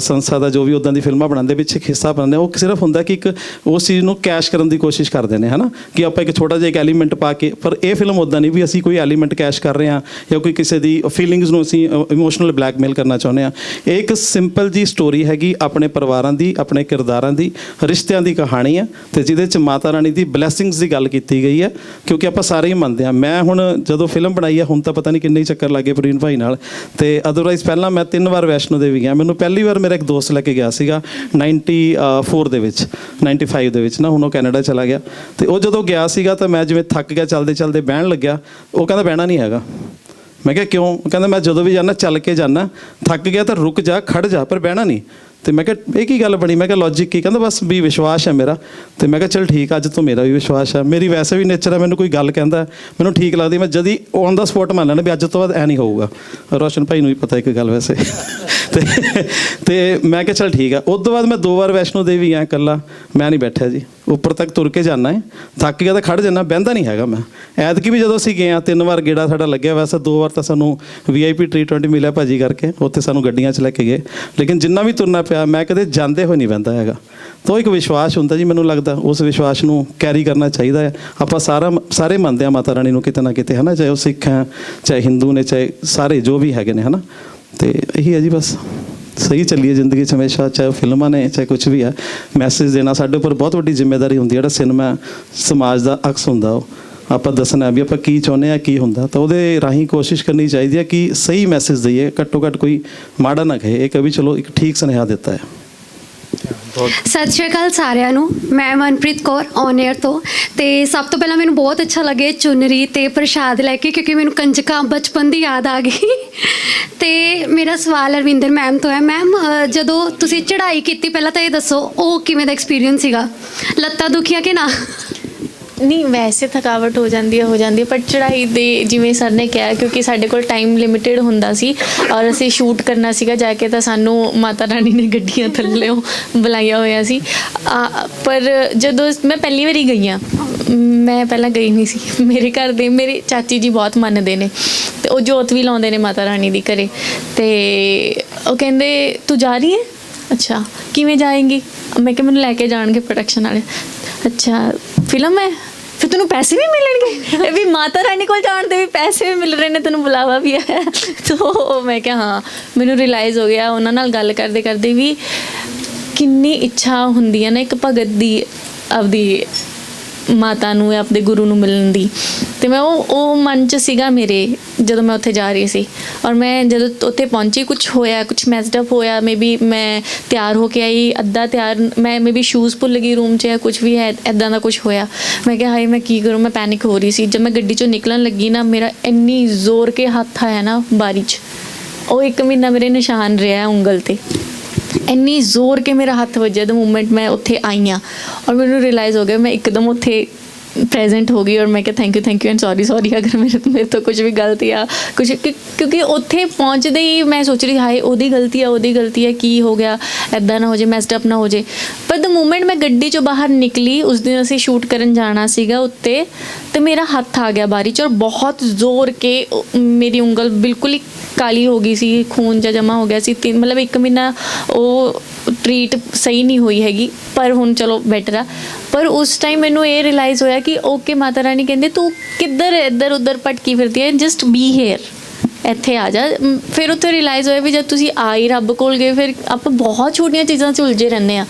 ਸੰਸਥਾ ਦਾ ਜੋ ਵੀ ਉਦਾਂ ਦੀ ਫਿਲਮਾਂ ਬਣਾਉਂਦੇ ਵਿੱਚ ਇੱਕ ਹਿੱਸਾ ਬਣਾਉਂਦੇ ਉਹ ਸਿਰਫ ਹੁੰਦਾ ਕਿ ਇੱਕ ਉਸ ਚੀਜ਼ ਨੂੰ ਕੈਸ਼ ਕਰਨ ਦੀ ਕੋਸ਼ਿਸ਼ ਕਰਦੇ ਨੇ, ਹੈਨਾ? ਕਿ ਆਪਾਂ ਇੱਕ ਛੋਟਾ ਜਿਹਾ ਇੱਕ ਐਲੀਮੈਂਟ ਪਾ ਕੇ, ਪਰ ਇਹ ਫਿਲਮ ਉਦਾਂ ਨਹੀਂ ਵੀ ਅਸੀਂ ਕੋਈ ਐਲੀਮੈਂਟ ਕੈਸ਼ ਕਰ ਰਹੇ ਹਾਂ ਜਾਂ ਕੋਈ ਕਿਸੇ ਦੀ ਫੀਲਿੰਗਸ ਨੂੰ ਅਸੀਂ ਇਮੋਸ਼ਨਲ ਬਲੈਕਮੇਲ ਕਰਨਾ ਚਾਹੁੰਦੇ ਹਾਂ। ਇਹ ਇੱਕ ਸਿੰਪਲ ਜੀ ਸਟੋਰੀ ਹੈਗੀ ਆਪਣੇ ਪਰਿਵਾਰਾਂ ਦੀ, ਆਪਣੇ ਕਿਰਦਾਰਾਂ ਦੀ ਰਿਸ਼ਤਿਆਂ ਦੀ ਕਹਾਣੀ ਹੈ ਤੇ ਜਿਹਦੇ ਚ ਮਾਤਾ ਰਾਣੀ ਦੀ ਬਲੇਸਿੰਗਸ ਦੀ ਗੱਲ ਕੀਤੀ ਗਈ ਹੈ, ਕਿਉਂਕਿ ਆਪਾਂ ਸਾਰੇ ਹੀ ਮੰਨਦੇ ਹਾਂ। ਮੈਂ ਹੁਣ ਜਦੋਂ ਫਿਲਮ ਬਣਾਈ ਹੈ, ਹੁਣ ਤਾਂ ਪਤਾ ਨਹੀਂ ਕਿੰਨੇ ਹੀ ਚੱਕਰ ਲੱਗੇ ਪ੍ਰਵੀਨ ਭਾਈ ਨਾਲ। ਤੇ ਅਦਰਵਾਈਜ਼ ਪਹਿਲਾਂ ਮੈਂ ਤਿੰਨ ਵਾਰ ਵੈਸ਼ਨੋ ਦੇਵੀ ਗਿਆ। ਮੈਨੂੰ ਪਹਿਲੀ ਵਾਰ ਮੇਰਾ ਇੱਕ ਦੋਸਤ ਲੈ ਕੇ ਗਿਆ ਸੀਗਾ 94 ਦੇ ਵਿੱਚ 95 ਦੇ ਵਿੱਚ ਨਾ, ਹੁਣ ਉਹ ਕੈਨੇਡਾ ਚਲਾ ਗਿਆ। ਤੇ ਉਹ ਜਦੋਂ ਗਿਆ ਸੀਗਾ ਤਾਂ ਮੈਂ ਜਿਵੇਂ ਥੱਕ ਗਿਆ, ਚੱਲਦੇ ਚੱਲਦੇ ਬਹਿਣ ਲੱਗਿਆ। ਉਹ ਕਹਿੰਦਾ ਬਹਿਣਾ ਨਹੀਂ ਹੈਗਾ। ਮੈਂ ਕਿਹਾ ਕਿਉਂ? ਕਹਿੰਦਾ ਮੈਂ ਜਦੋਂ ਵੀ ਜਾਣਾ ਚੱਲ ਕੇ ਜਾਣਾ ਥੱਕ ਗਿਆ ਤਾਂ ਰੁਕ ਜਾ, ਖੜ ਜਾ, ਪਰ ਬਹਿਣਾ ਨਹੀਂ। ਤੇ ਮੈਂ ਕਿਹਾ ਇਹ ਕੀ ਗੱਲ ਬਣੀ? ਮੈਂ ਕਿਹਾ ਲੌਜੀਕ ਕੀ? ਕਹਿੰਦਾ ਬਸ ਵੀ ਵਿਸ਼ਵਾਸ ਹੈ ਮੇਰਾ। ਤੇ ਮੈਂ ਕਿਹਾ ਚਲ ਠੀਕ ਆ, ਅੱਜ ਤੋਂ ਮੇਰਾ ਵੀ ਵਿਸ਼ਵਾਸ ਹੈ। ਮੇਰੀ ਵੈਸੇ ਵੀ ਨੇਚਰ ਹੈ ਮੈਨੂੰ ਕੋਈ ਗੱਲ ਕਹਿੰਦਾ ਮੈਨੂੰ ਠੀਕ ਲੱਗਦੀ ਮੈਂ ਜਦੀ ਔਨ ਦਾ ਸਪੌਟ ਮੰਨ ਲੈਣਾ ਵੀ ਅੱਜ ਤੋਂ ਬਾਅਦ ਐ ਨਹੀਂ ਹੋਊਗਾ। ਰੋਸ਼ਨ ਭਾਈ ਨੂੰ ਵੀ ਪਤਾ ਇੱਕ ਗੱਲ ਵੈਸੇ। ਤੇ ਤੇ ਮੈਂ ਕਿਹਾ ਚਲ ਠੀਕ ਆ ਉਸ ਤੋਂ ਬਾਅਦ ਮੈਂ ਦੋ ਵਾਰ ਵੈਸ਼ਨੋ ਦੇਵੀ ਆ ਇਕੱਲਾ। ਮੈਂ ਨਹੀਂ ਬੈਠਿਆ ਜੀ। ਉੱਪਰ ਤੱਕ ਤੁਰ ਕੇ ਜਾਣਾ ਹੈ। ਥੱਕ ਗਿਆ ਤਾਂ ਖੜ ਜਾਣਾ ਬਹਿੰਦਾ ਨਹੀਂ ਹੈਗਾ ਮੈਂ। ਐਤਕੀ ਵੀ ਜਦੋਂ ਅਸੀਂ ਗਏ ਆ ਤਿੰਨ ਵਾਰ ਗੇੜਾ ਸਾਡਾ ਲੱਗਿਆ ਵੈਸੇ, ਦੋ ਵਾਰ ਤਾਂ ਸਾਨੂੰ ਵੀਆਈਪੀ ਟ੍ਰੀਟਮੈਂਟ ਮਿਲਿਆ ਭਾਜੀ ਕਰਕੇ, ਉੱਥੇ ਸਾਨੂੰ ਗੱਡੀਆਂ 'ਚ ਲੈ ਕੇ ਗਏ। ਲੇਕਿਨ ਜਿੰਨਾ ਵੀ ਤੁਰਨਾ ਪਿਆ, ਮੈਂ ਕਦੇ ਜਾਂਦੇ ਹੋਏ ਨਹੀਂ ਬਹਿੰਦਾ ਹੈਗਾ। ਤਾਂ ਉਹ ਇੱਕ ਵਿਸ਼ਵਾਸ ਹੁੰਦਾ ਜੀ ਮੈਨੂੰ ਲੱਗਦਾ, ਉਸ ਵਿਸ਼ਵਾਸ ਨੂੰ ਕੈਰੀ ਕਰਨਾ ਚਾਹੀਦਾ ਹੈ। ਆਪਾਂ ਸਾਰਾ ਸਾਰੇ ਮੰਨਦੇ ਆ ਮਾਤਾ ਰਾਣੀ ਨੂੰ ਕਿਤੇ ਨਾ ਕਿਤੇ, ਹਨਾ? ਚਾਹੇ ਉਹ ਸਿੱਖ ਹੈ, ਚਾਹੇ ਹਿੰਦੂ ਨੇ, ਚਾਹੇ ਸਾਰੇ ਜੋ ਵੀ ਹੈਗੇ ਨੇ, ਹਨਾ? ਤੇ ਇਹੀ ਹੈ ਜੀ ਬਸ। ਸਹੀ ਚੱਲੀਏ ਜ਼ਿੰਦਗੀ 'ਚ ਹਮੇਸ਼ਾ, ਚਾਹੇ ਉਹ ਫਿਲਮਾਂ ਨੇ, ਚਾਹੇ ਕੁਝ ਵੀ ਹੈ ਮੈਸੇਜ ਦੇਣਾ ਸਾਡੇ ਉੱਪਰ ਬਹੁਤ ਵੱਡੀ ਜ਼ਿੰਮੇਵਾਰੀ ਹੁੰਦੀ ਹੈ। ਜਿਹੜਾ ਸਿਨੇਮਾ ਸਮਾਜ ਦਾ ਅਕਸ ਹੁੰਦਾ, ਉਹ ਆਪਾਂ ਦੱਸਣਾ ਵੀ ਆਪਾਂ ਕੀ ਚਾਹੁੰਦੇ ਆ ਕੀ ਹੁੰਦਾ। ਤਾਂ ਉਹਦੇ ਰਾਹੀਂ ਕੋਸ਼ਿਸ਼ ਕਰਨੀ ਚਾਹੀਦੀ ਹੈ ਕਿ ਸਹੀ ਮੈਸੇਜ ਦਈਏ। ਘੱਟੋ ਘੱਟ ਕੋਈ ਮਾੜਾ ਨਾ ਕਹੇ। ਇਹ ਕਵੀ ਚਲੋ ਇੱਕ ਠੀਕ ਸੁਨੇਹਾ ਦਿੱਤਾ ਹੈ। ਸਤਿ ਸ਼੍ਰੀ ਅਕਾਲ ਸਾਰਿਆਂ ਨੂੰ। ਮੈਂ ਮਨਪ੍ਰੀਤ ਕੌਰ ਔਨ 에ਅਰ ਤੋਂ। ਤੇ ਸਭ ਤੋਂ ਪਹਿਲਾਂ ਮੈਨੂੰ ਬਹੁਤ ਅੱਛਾ ਲੱਗੇ ਚੁਨਰੀ ਤੇ ਪ੍ਰਸ਼ਾਦ ਲੈ ਕੇ, ਕਿਉਂਕਿ ਮੈਨੂੰ ਕੰਜਕਾਂ ਬਚਪਨ ਦੀ ਯਾਦ ਆ ਗਈ। ਤੇ ਮੇਰਾ ਸਵਾਲ ਅਰਵਿੰਦਰ ਮੈਮ ਤੋਂ ਹੈ, ਮੈਮ ਜਦੋਂ ਤੁਸੀਂ ਚੜ੍ਹਾਈ ਕੀਤੀ ਪਹਿਲਾਂ ਤਾਂ ਇਹ ਦੱਸੋ, ਉਹ ਕਿਵੇਂ ਦਾ ਐਕਸਪੀਰੀਅੰਸ ਸੀਗਾ? ਲੱਤਾਂ ਦੁਖੀਆਂ ਕਿ ਨਾ? ਨਹੀਂ ਵੈਸੇ ਥਕਾਵਟ ਹੋ ਜਾਂਦੀ ਹੈ ਹੋ ਜਾਂਦੀ ਹੈ ਪਰ ਚੜਾਈ ਦੇ ਜਿਵੇਂ ਸਰ ਨੇ ਕਿਹਾ ਕਿਉਂਕਿ ਸਾਡੇ ਕੋਲ ਟਾਈਮ ਲਿਮਿਟਿਡ ਹੁੰਦਾ ਸੀ ਔਰ ਅਸੀਂ ਸ਼ੂਟ ਕਰਨਾ ਸੀਗਾ ਜਾ ਕੇ ਤਾਂ ਸਾਨੂੰ ਮਾਤਾ ਰਾਣੀ ਨੇ ਗੱਡੀਆਂ ਥੱਲੇੋਂ ਬੁਲਾਇਆ ਹੋਇਆ ਸੀ। ਆ, ਪਰ ਜਦੋਂ ਮੈਂ ਪਹਿਲੀ ਵਾਰੀ ਗਈ ਹਾਂ ਮੈਂ ਪਹਿਲਾਂ ਗਈ ਨਹੀਂ ਸੀ। ਮੇਰੇ ਘਰ ਦੇ ਮੇਰੇ ਚਾਚੀ ਜੀ ਬਹੁਤ ਮੰਨਦੇ ਨੇ ਤੇ ਉਹ ਜੋਤ ਵੀ ਲਾਉਂਦੇ ਨੇ ਮਾਤਾ ਰਾਣੀ ਦੀ ਘਰੇ। ਤੇ ਉਹ ਕਹਿੰਦੇ ਤੂੰ ਜਾ ਰਹੀ ਹੈ? ਅੱਛਾ। ਕਿਵੇਂ ਜਾਏਂਗੀ? ਮੈਂ ਕਿਹਾ ਮੈਨੂੰ ਲੈ ਕੇ ਜਾਣਗੇ ਪ੍ਰੋਡਕਸ਼ਨ ਵਾਲੇ। ਅੱਛਾ ਫਿਲਮ ਹੈ? ਫਿਰ ਤੈਨੂੰ ਪੈਸੇ ਵੀ ਮਿਲਣਗੇ? ਇਹ ਵੀ ਮਾਤਾ ਰਾਣੀ ਕੋਲ ਜਾਣ ਦੇ ਵੀ ਪੈਸੇ ਵੀ ਮਿਲ ਰਹੇ ਨੇ ਤੈਨੂੰ ਬੁਲਾਵਾ ਵੀ ਹੈ। ਤੋ ਮੈਂ ਕਿਹਾ ਹਾਂ ਮੈਨੂੰ ਰਿਅਲਾਈਜ਼ ਹੋ ਗਿਆ ਉਹਨਾਂ ਨਾਲ ਗੱਲ ਕਰਦੇ ਕਰਦੇ ਵੀ ਕਿੰਨੀ ਇੱਛਾ ਹੁੰਦੀ ਹੈ ਨਾ ਇੱਕ ਭਗਤ ਦੀ ਆਪਦੀ ਮਾਤਾ ਨੂੰ ਜਾਂ ਆਪਣੇ ਗੁਰੂ ਨੂੰ ਮਿਲਣ ਦੀ। ਤੇ ਮੈਂ ਉਹ ਉਹ ਮਨ ਚ ਸੀਗਾ ਮੇਰੇ, ਜਦੋਂ ਮੈਂ ਉੱਥੇ ਜਾ ਰਹੀ ਸੀ। ਔਰ ਮੈਂ ਜਦੋਂ ਉੱਥੇ ਪਹੁੰਚੀ ਕੁਝ ਹੋਇਆ ਕੁਝ ਮੈਸਡ ਅਪ ਹੋਇਆ ਮੇਬੀ ਮੈਂ ਤਿਆਰ ਹੋ ਕੇ ਆਈ, ਅੱਧਾ ਤਿਆਰ, ਮੈਂ ਮੇਬੀ ਸ਼ੂਜ਼ ਭੁੱਲ ਗਈ ਰੂਮ 'ਚ ਜਾਂ ਕੁਝ ਵੀ ਹੈ ਐਦਾਂ ਦਾ ਕੁਝ ਹੋਇਆ। ਮੈਂ ਕਿਹਾ, ਹਾਏ, ਮੈਂ ਕੀ ਕਰੂੰ? ਮੈਂ ਪੈਨਿਕ ਹੋ ਰਹੀ ਸੀ। ਜਦ ਮੈਂ ਗੱਡੀ 'ਚੋਂ ਨਿਕਲਣ ਲੱਗੀ ਨਾ, ਮੇਰਾ ਇੰਨੀ ਜ਼ੋਰ ਕੇ ਹੱਥ ਆਇਆ ਨਾ ਬਾਰੀ 'ਚ। ਉਹ ਇੱਕ ਮਹੀਨਾ ਮੇਰੇ ਨਿਸ਼ਾਨ ਰਿਹਾ ਉਂਗਲ ਤੇ। ਇੰਨੀ ਜ਼ੋਰ ਕੇ ਮੇਰਾ ਹੱਥ ਵੱਜਿਆ ਦ ਮੂਮੈਂਟ ਮੈਂ ਉੱਥੇ ਆਈ ਹਾਂ। ਔਰ ਮੈਨੂੰ ਰਿਅਲਾਈਜ਼ ਹੋ ਗਿਆ, ਮੈਂ ਇੱਕਦਮ ਉੱਥੇ ਪ੍ਰੈਜ਼ੈਂਟ ਹੋ ਗਈ ਔਰ ਮੈਂ ਕਿਹਾ thank you thank you and sorry sorry ਅਗਰ ਮੇਰੇ ਤੋਂ ਮੇਰੇ ਤੋਂ ਕੁਝ ਵੀ ਗਲਤੀ ਆ, ਕੁਝ ਕਿ- ਕਿਉਂਕਿ ਉੱਥੇ ਪਹੁੰਚਦੇ ਹੀ ਮੈਂ ਸੋਚ ਰਹੀ ਹਾਏ, ਉਹਦੀ ਗਲਤੀ ਆ, ਉਹਦੀ ਗਲਤੀ ਆ, ਕੀ ਹੋ ਗਿਆ ਐਦਾਂ ਨਾ ਹੋ ਜੇ ਮੈਸਡ ਅਪ ਨਾ ਹੋ ਜੇ ਪਰ ਦ ਮੂਮੈਂਟ ਮੈਂ ਗੱਡੀ ਚੋਂ ਬਾਹਰ ਨਿਕਲੀ, ਉਸ ਦਿਨ ਅਸੀਂ ਸ਼ੂਟ ਕਰਨ ਜਾਣਾ ਸੀਗਾ ਉੱਤੇ, ਤੇ ਮੇਰਾ ਹੱਥ ਆ ਗਿਆ ਬਾਰੀ ਚ ਔਰ ਬਹੁਤ ਜ਼ੋਰ ਕੇ ਮੇਰੀ ਉਂਗਲ ਬਿਲਕੁਲ ਹੀ ਕਾਲੀ ਹੋ ਗਈ ਸੀ, ਖੂਨ ਜਿਹਾ ਜਮਾ ਹੋ ਗਿਆ ਸੀ, ਤਿੰਨ, ਮਤਲਬ ਇੱਕ ਮਹੀਨਾ ਉਹ ਟ੍ਰੀਟ ਸਹੀ ਨਹੀਂ ਹੋਈ ਹੈਗੀ, ਪਰ ਹੁਣ ਚਲੋ ਬੈਟਰ ਆ। ਪਰ ਉਸ ਟਾਈਮ ਮੈਨੂੰ ਇਹ ਰਿਅਲਾਈਜ਼ ਹੋਇਆ ਕਿ ਓਕੇ ਮਾਤਾ ਰਾਣੀ ਕਹਿੰਦੇ, ਤੂੰ ਕਿੱਧਰ, ਇੱਧਰ, ਉੱਧਰ ਭਟਕੀ ਫਿਰਦੀ ਹੈ ਜਸਟ ਬੀ ਹੇਅਰ ਇੱਥੇ ਆ ਜਾ। ਫਿਰ ਉੱਥੇ ਰਿਅਲਾਈਜ਼ ਹੋਇਆ ਵੀ ਜਦ ਤੁਸੀਂ ਆਈ ਰੱਬ ਕੋਲ ਗਏ, ਫਿਰ ਆਪਾਂ ਬਹੁਤ ਛੋਟੀਆਂ ਚੀਜ਼ਾਂ 'ਚ ਉਲਝੇ ਰਹਿੰਦੇ ਆ।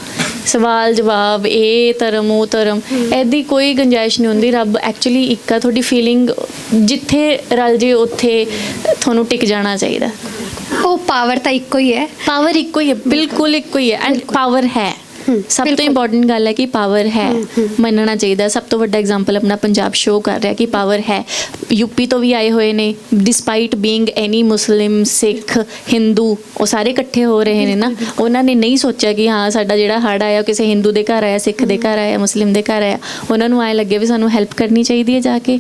ਸਵਾਲ, ਜਵਾਬ, ਇਹ ਧਰਮ, ਉਹ ਧਰਮ। ਐਦੀ ਕੋਈ ਗੁੰਜਾਇਸ਼ ਨਹੀਂ ਹੁੰਦੀ। ਰੱਬ ਐਕਚੁਅਲੀ ਇੱਕ ਆ, ਤੁਹਾਡੀ ਫੀਲਿੰਗ ਜਿੱਥੇ ਰਲ ਜੇ, ਉੱਥੇ ਤੁਹਾਨੂੰ ਟਿਕ ਜਾਣਾ ਚਾਹੀਦਾ। ਉਹ ਪਾਵਰ ਤਾਂ ਇੱਕੋ ਹੀ ਹੈ। ਪਾਵਰ ਇੱਕੋ ਹੀ ਹੈ ਬਿਲਕੁਲ ਇੱਕੋ ਹੀ ਹੈ ਐਂਡ ਪਾਵਰ ਹੈ। ਸਭ ਤੋਂ ਇੰਪੋਰਟੈਂਟ ਗੱਲ ਹੈ ਕਿ ਪਾਵਰ ਹੈ ਮੰਨਣਾ ਚਾਹੀਦਾ। ਸਭ ਤੋਂ ਵੱਡਾ ਐਗਜ਼ਾਮਪਲ ਆਪਣਾ ਪੰਜਾਬ ਸ਼ੋ ਕਰ ਰਿਹਾ ਕਿ ਪਾਵਰ ਹੈ। ਯੂਪੀ ਤੋਂ ਵੀ ਆਏ ਹੋਏ ਨੇ despite being any Muslim Sikh Hindu ਉਹ ਸਾਰੇ ਇਕੱਠੇ ਹੋ ਰਹੇ ਨੇ ਨਾ। ਉਹਨਾਂ ਨੇ ਨਹੀਂ ਸੋਚਿਆ ਕਿ ਹਾਂ ਸਾਡਾ ਜਿਹੜਾ ਹੜ ਆਇਆ ਕਿਸੇ ਹਿੰਦੂ ਦੇ ਘਰ ਆਇਆ ਸਿੱਖ ਦੇ ਘਰ ਆਇਆ ਮੁਸਲਿਮ ਦੇ ਘਰ ਆਇਆ। ਉਹਨਾਂ ਨੂੰ ਆਏ ਲੱਗੇ ਵੀ ਸਾਨੂੰ ਹੈਲਪ ਕਰਨੀ ਚਾਹੀਦੀ ਹੈ ਜਾ ਕੇ।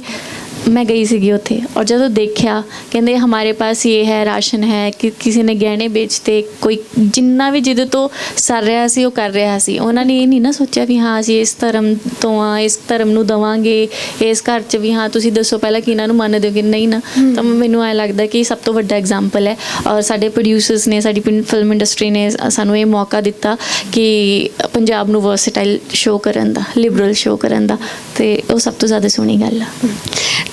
ਮੈਂ ਗਈ ਸੀਗੀ ਉੱਥੇ ਔਰ ਜਦੋਂ ਦੇਖਿਆ ਕਹਿੰਦੇ ਹਮਾਰੇ ਪਾਸ ਇਹ ਹੈ ਰਾਸ਼ਨ ਹੈ ਕਿ ਕਿਸੇ ਨੇ ਗਹਿਣੇ ਵੇਚਤੇ ਕੋਈ ਜਿੰਨਾ ਵੀ ਜਿਹਦੇ ਤੋਂ ਸਰ ਰਿਹਾ ਸੀ ਉਹ ਕਰ ਰਿਹਾ ਸੀ। ਉਹਨਾਂ ਨੇ ਇਹ ਨਹੀਂ ਨਾ ਸੋਚਿਆ ਵੀ ਹਾਂ ਅਸੀਂ ਇਸ ਧਰਮ ਤੋਂ ਆ ਇਸ ਧਰਮ ਨੂੰ ਦਵਾਂਗੇ ਇਸ ਘਰ 'ਚ ਵੀ ਹਾਂ ਤੁਸੀਂ ਦੱਸੋ ਪਹਿਲਾਂ ਕਿ ਇਹਨਾਂ ਨੂੰ ਮੰਨਦੇ ਹੋ ਕਿ ਨਹੀਂ ਨਾ। ਤਾਂ ਮੈਨੂੰ ਐ ਲੱਗਦਾ ਕਿ ਸਭ ਤੋਂ ਵੱਡਾ ਐਗਜ਼ਾਮਪਲ ਹੈ। ਔਰ ਸਾਡੇ ਪ੍ਰੋਡਿਊਸਰਸ ਨੇ ਸਾਡੀ ਫਿਲਮ ਇੰਡਸਟਰੀ ਨੇ ਸਾਨੂੰ ਇਹ ਮੌਕਾ ਦਿੱਤਾ ਕਿ ਪੰਜਾਬ ਨੂੰ ਵਰਸਟਾਈਲ ਸ਼ੋਅ ਕਰਨ ਦਾ ਲਿਬਰਲ ਸ਼ੋਅ ਕਰਨ ਦਾ। ਤੇ ਉਹ ਸਭ ਤੋਂ ਜ਼ਿਆਦਾ ਸੋਹਣੀ ਗੱਲ ਆ।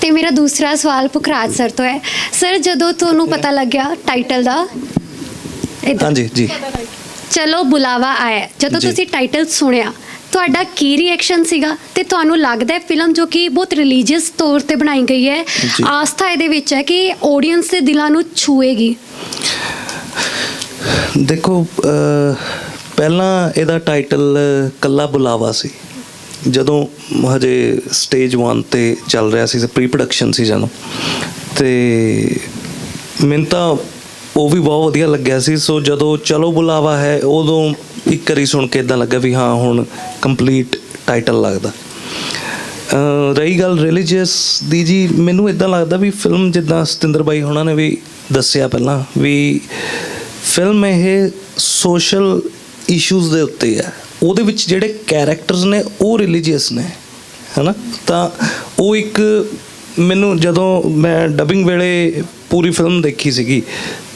ਤੇ ਮੇਰਾ ਦੂਸਰਾ ਸਵਾਲ ਪੁਖਰਾਜ ਸਰ ਤੋਂ ਹੈ। ਸਰ ਜਦੋਂ ਤੁਹਾਨੂੰ ਪਤਾ ਲੱਗਿਆ ਟਾਈਟਲ ਦਾ? ਇੱਧਰ। ਹਾਂਜੀ ਜੀ। ਚਲੋ ਬੁਲਾਵਾ ਆਇਆ। ਜਦੋਂ ਜੀ। ਤੁਸੀਂ ਟਾਈਟਲ ਸੁਣਿਆ ਤੁਹਾਡਾ ਕੀ ਰਿਐਕਸ਼ਨ ਸੀਗਾ? ਤੇ ਤੁਹਾਨੂੰ ਲੱਗਦਾ ਹੈ ਫਿਲਮ ਜੋ ਕਿ ਬਹੁਤ ਰਿਲੀਜੀਅਸ ਤੌਰ ਤੇ ਬਣਾਈ ਗਈ ਹੈ ਜੀ। ਆਸਥਾ ਇਹਦੇ ਵਿੱਚ ਹੈ ਕਿ ਆਡੀਅנס ਦੇ ਦਿਲਾਂ ਨੂੰ ਛੂਏਗੀ? ਦੇਖੋ ਅਹ, ਪਹਿਲਾਂ ਇਹਦਾ ਟਾਈਟਲ ਕੱਲਾ ਬੁਲਾਵਾ ਸੀ। ਜਦੋਂ ਹਜੇ ਸਟੇਜ 1 ਤੇ ਚੱਲ ਰਿਹਾ ਸੀ ਪ੍ਰੀ ਪ੍ਰੋਡਕਸ਼ਨ ਸੀ ਜਦੋਂ, ਤੇ ਮੈਨੂੰ ਤਾਂ ਉਹ ਵੀ ਬਹੁਤ ਵਧੀਆ ਲੱਗਿਆ ਸੀ। ਸੋ ਜਦੋਂ ਚਲੋ ਬੁਲਾਵਾ ਹੈ, ਉਦੋਂ ਇੱਕ ਵਾਰੀ ਸੁਣ ਕੇ ਇਦਾਂ ਲੱਗਾ ਵੀ ਹਾਂ, ਹੁਣ ਕੰਪਲੀਟ ਟਾਈਟਲ ਲੱਗਦਾ। ਰਹੀ ਗੱਲ ਰਿਲੀਜੀਅਸ ਦੀ ਜੀ, ਮੈਨੂੰ ਇਦਾਂ ਲੱਗਦਾ ਵੀ ਫਿਲਮ ਜਿੱਦਾਂ ਸਤਿੰਦਰ ਬਾਈ ਹੋਣਾ ਨੇ ਵੀ ਦੱਸਿਆ ਪਹਿਲਾਂ ਵੀ ਫਿਲਮ ਇਹ ਸੋਸ਼ਲ ਇਸ਼ੂਜ਼ ਦੇ ਉੱਤੇ ਹੈ। ਉਹਦੇ ਵਿੱਚ ਜਿਹੜੇ ਕੈਰੈਕਟਰਸ ਨੇ, ਉਹ ਰਿਲੀਜੀਅਸ ਨੇ, ਹਨਾ? ਤਾਂ ਉਹ ਇੱਕ ਮੈਨੂੰ ਜਦੋਂ ਮੈਂ ਡਬਿੰਗ ਵੇਲੇ ਪੂਰੀ ਫਿਲਮ ਦੇਖੀ ਸੀਗੀ,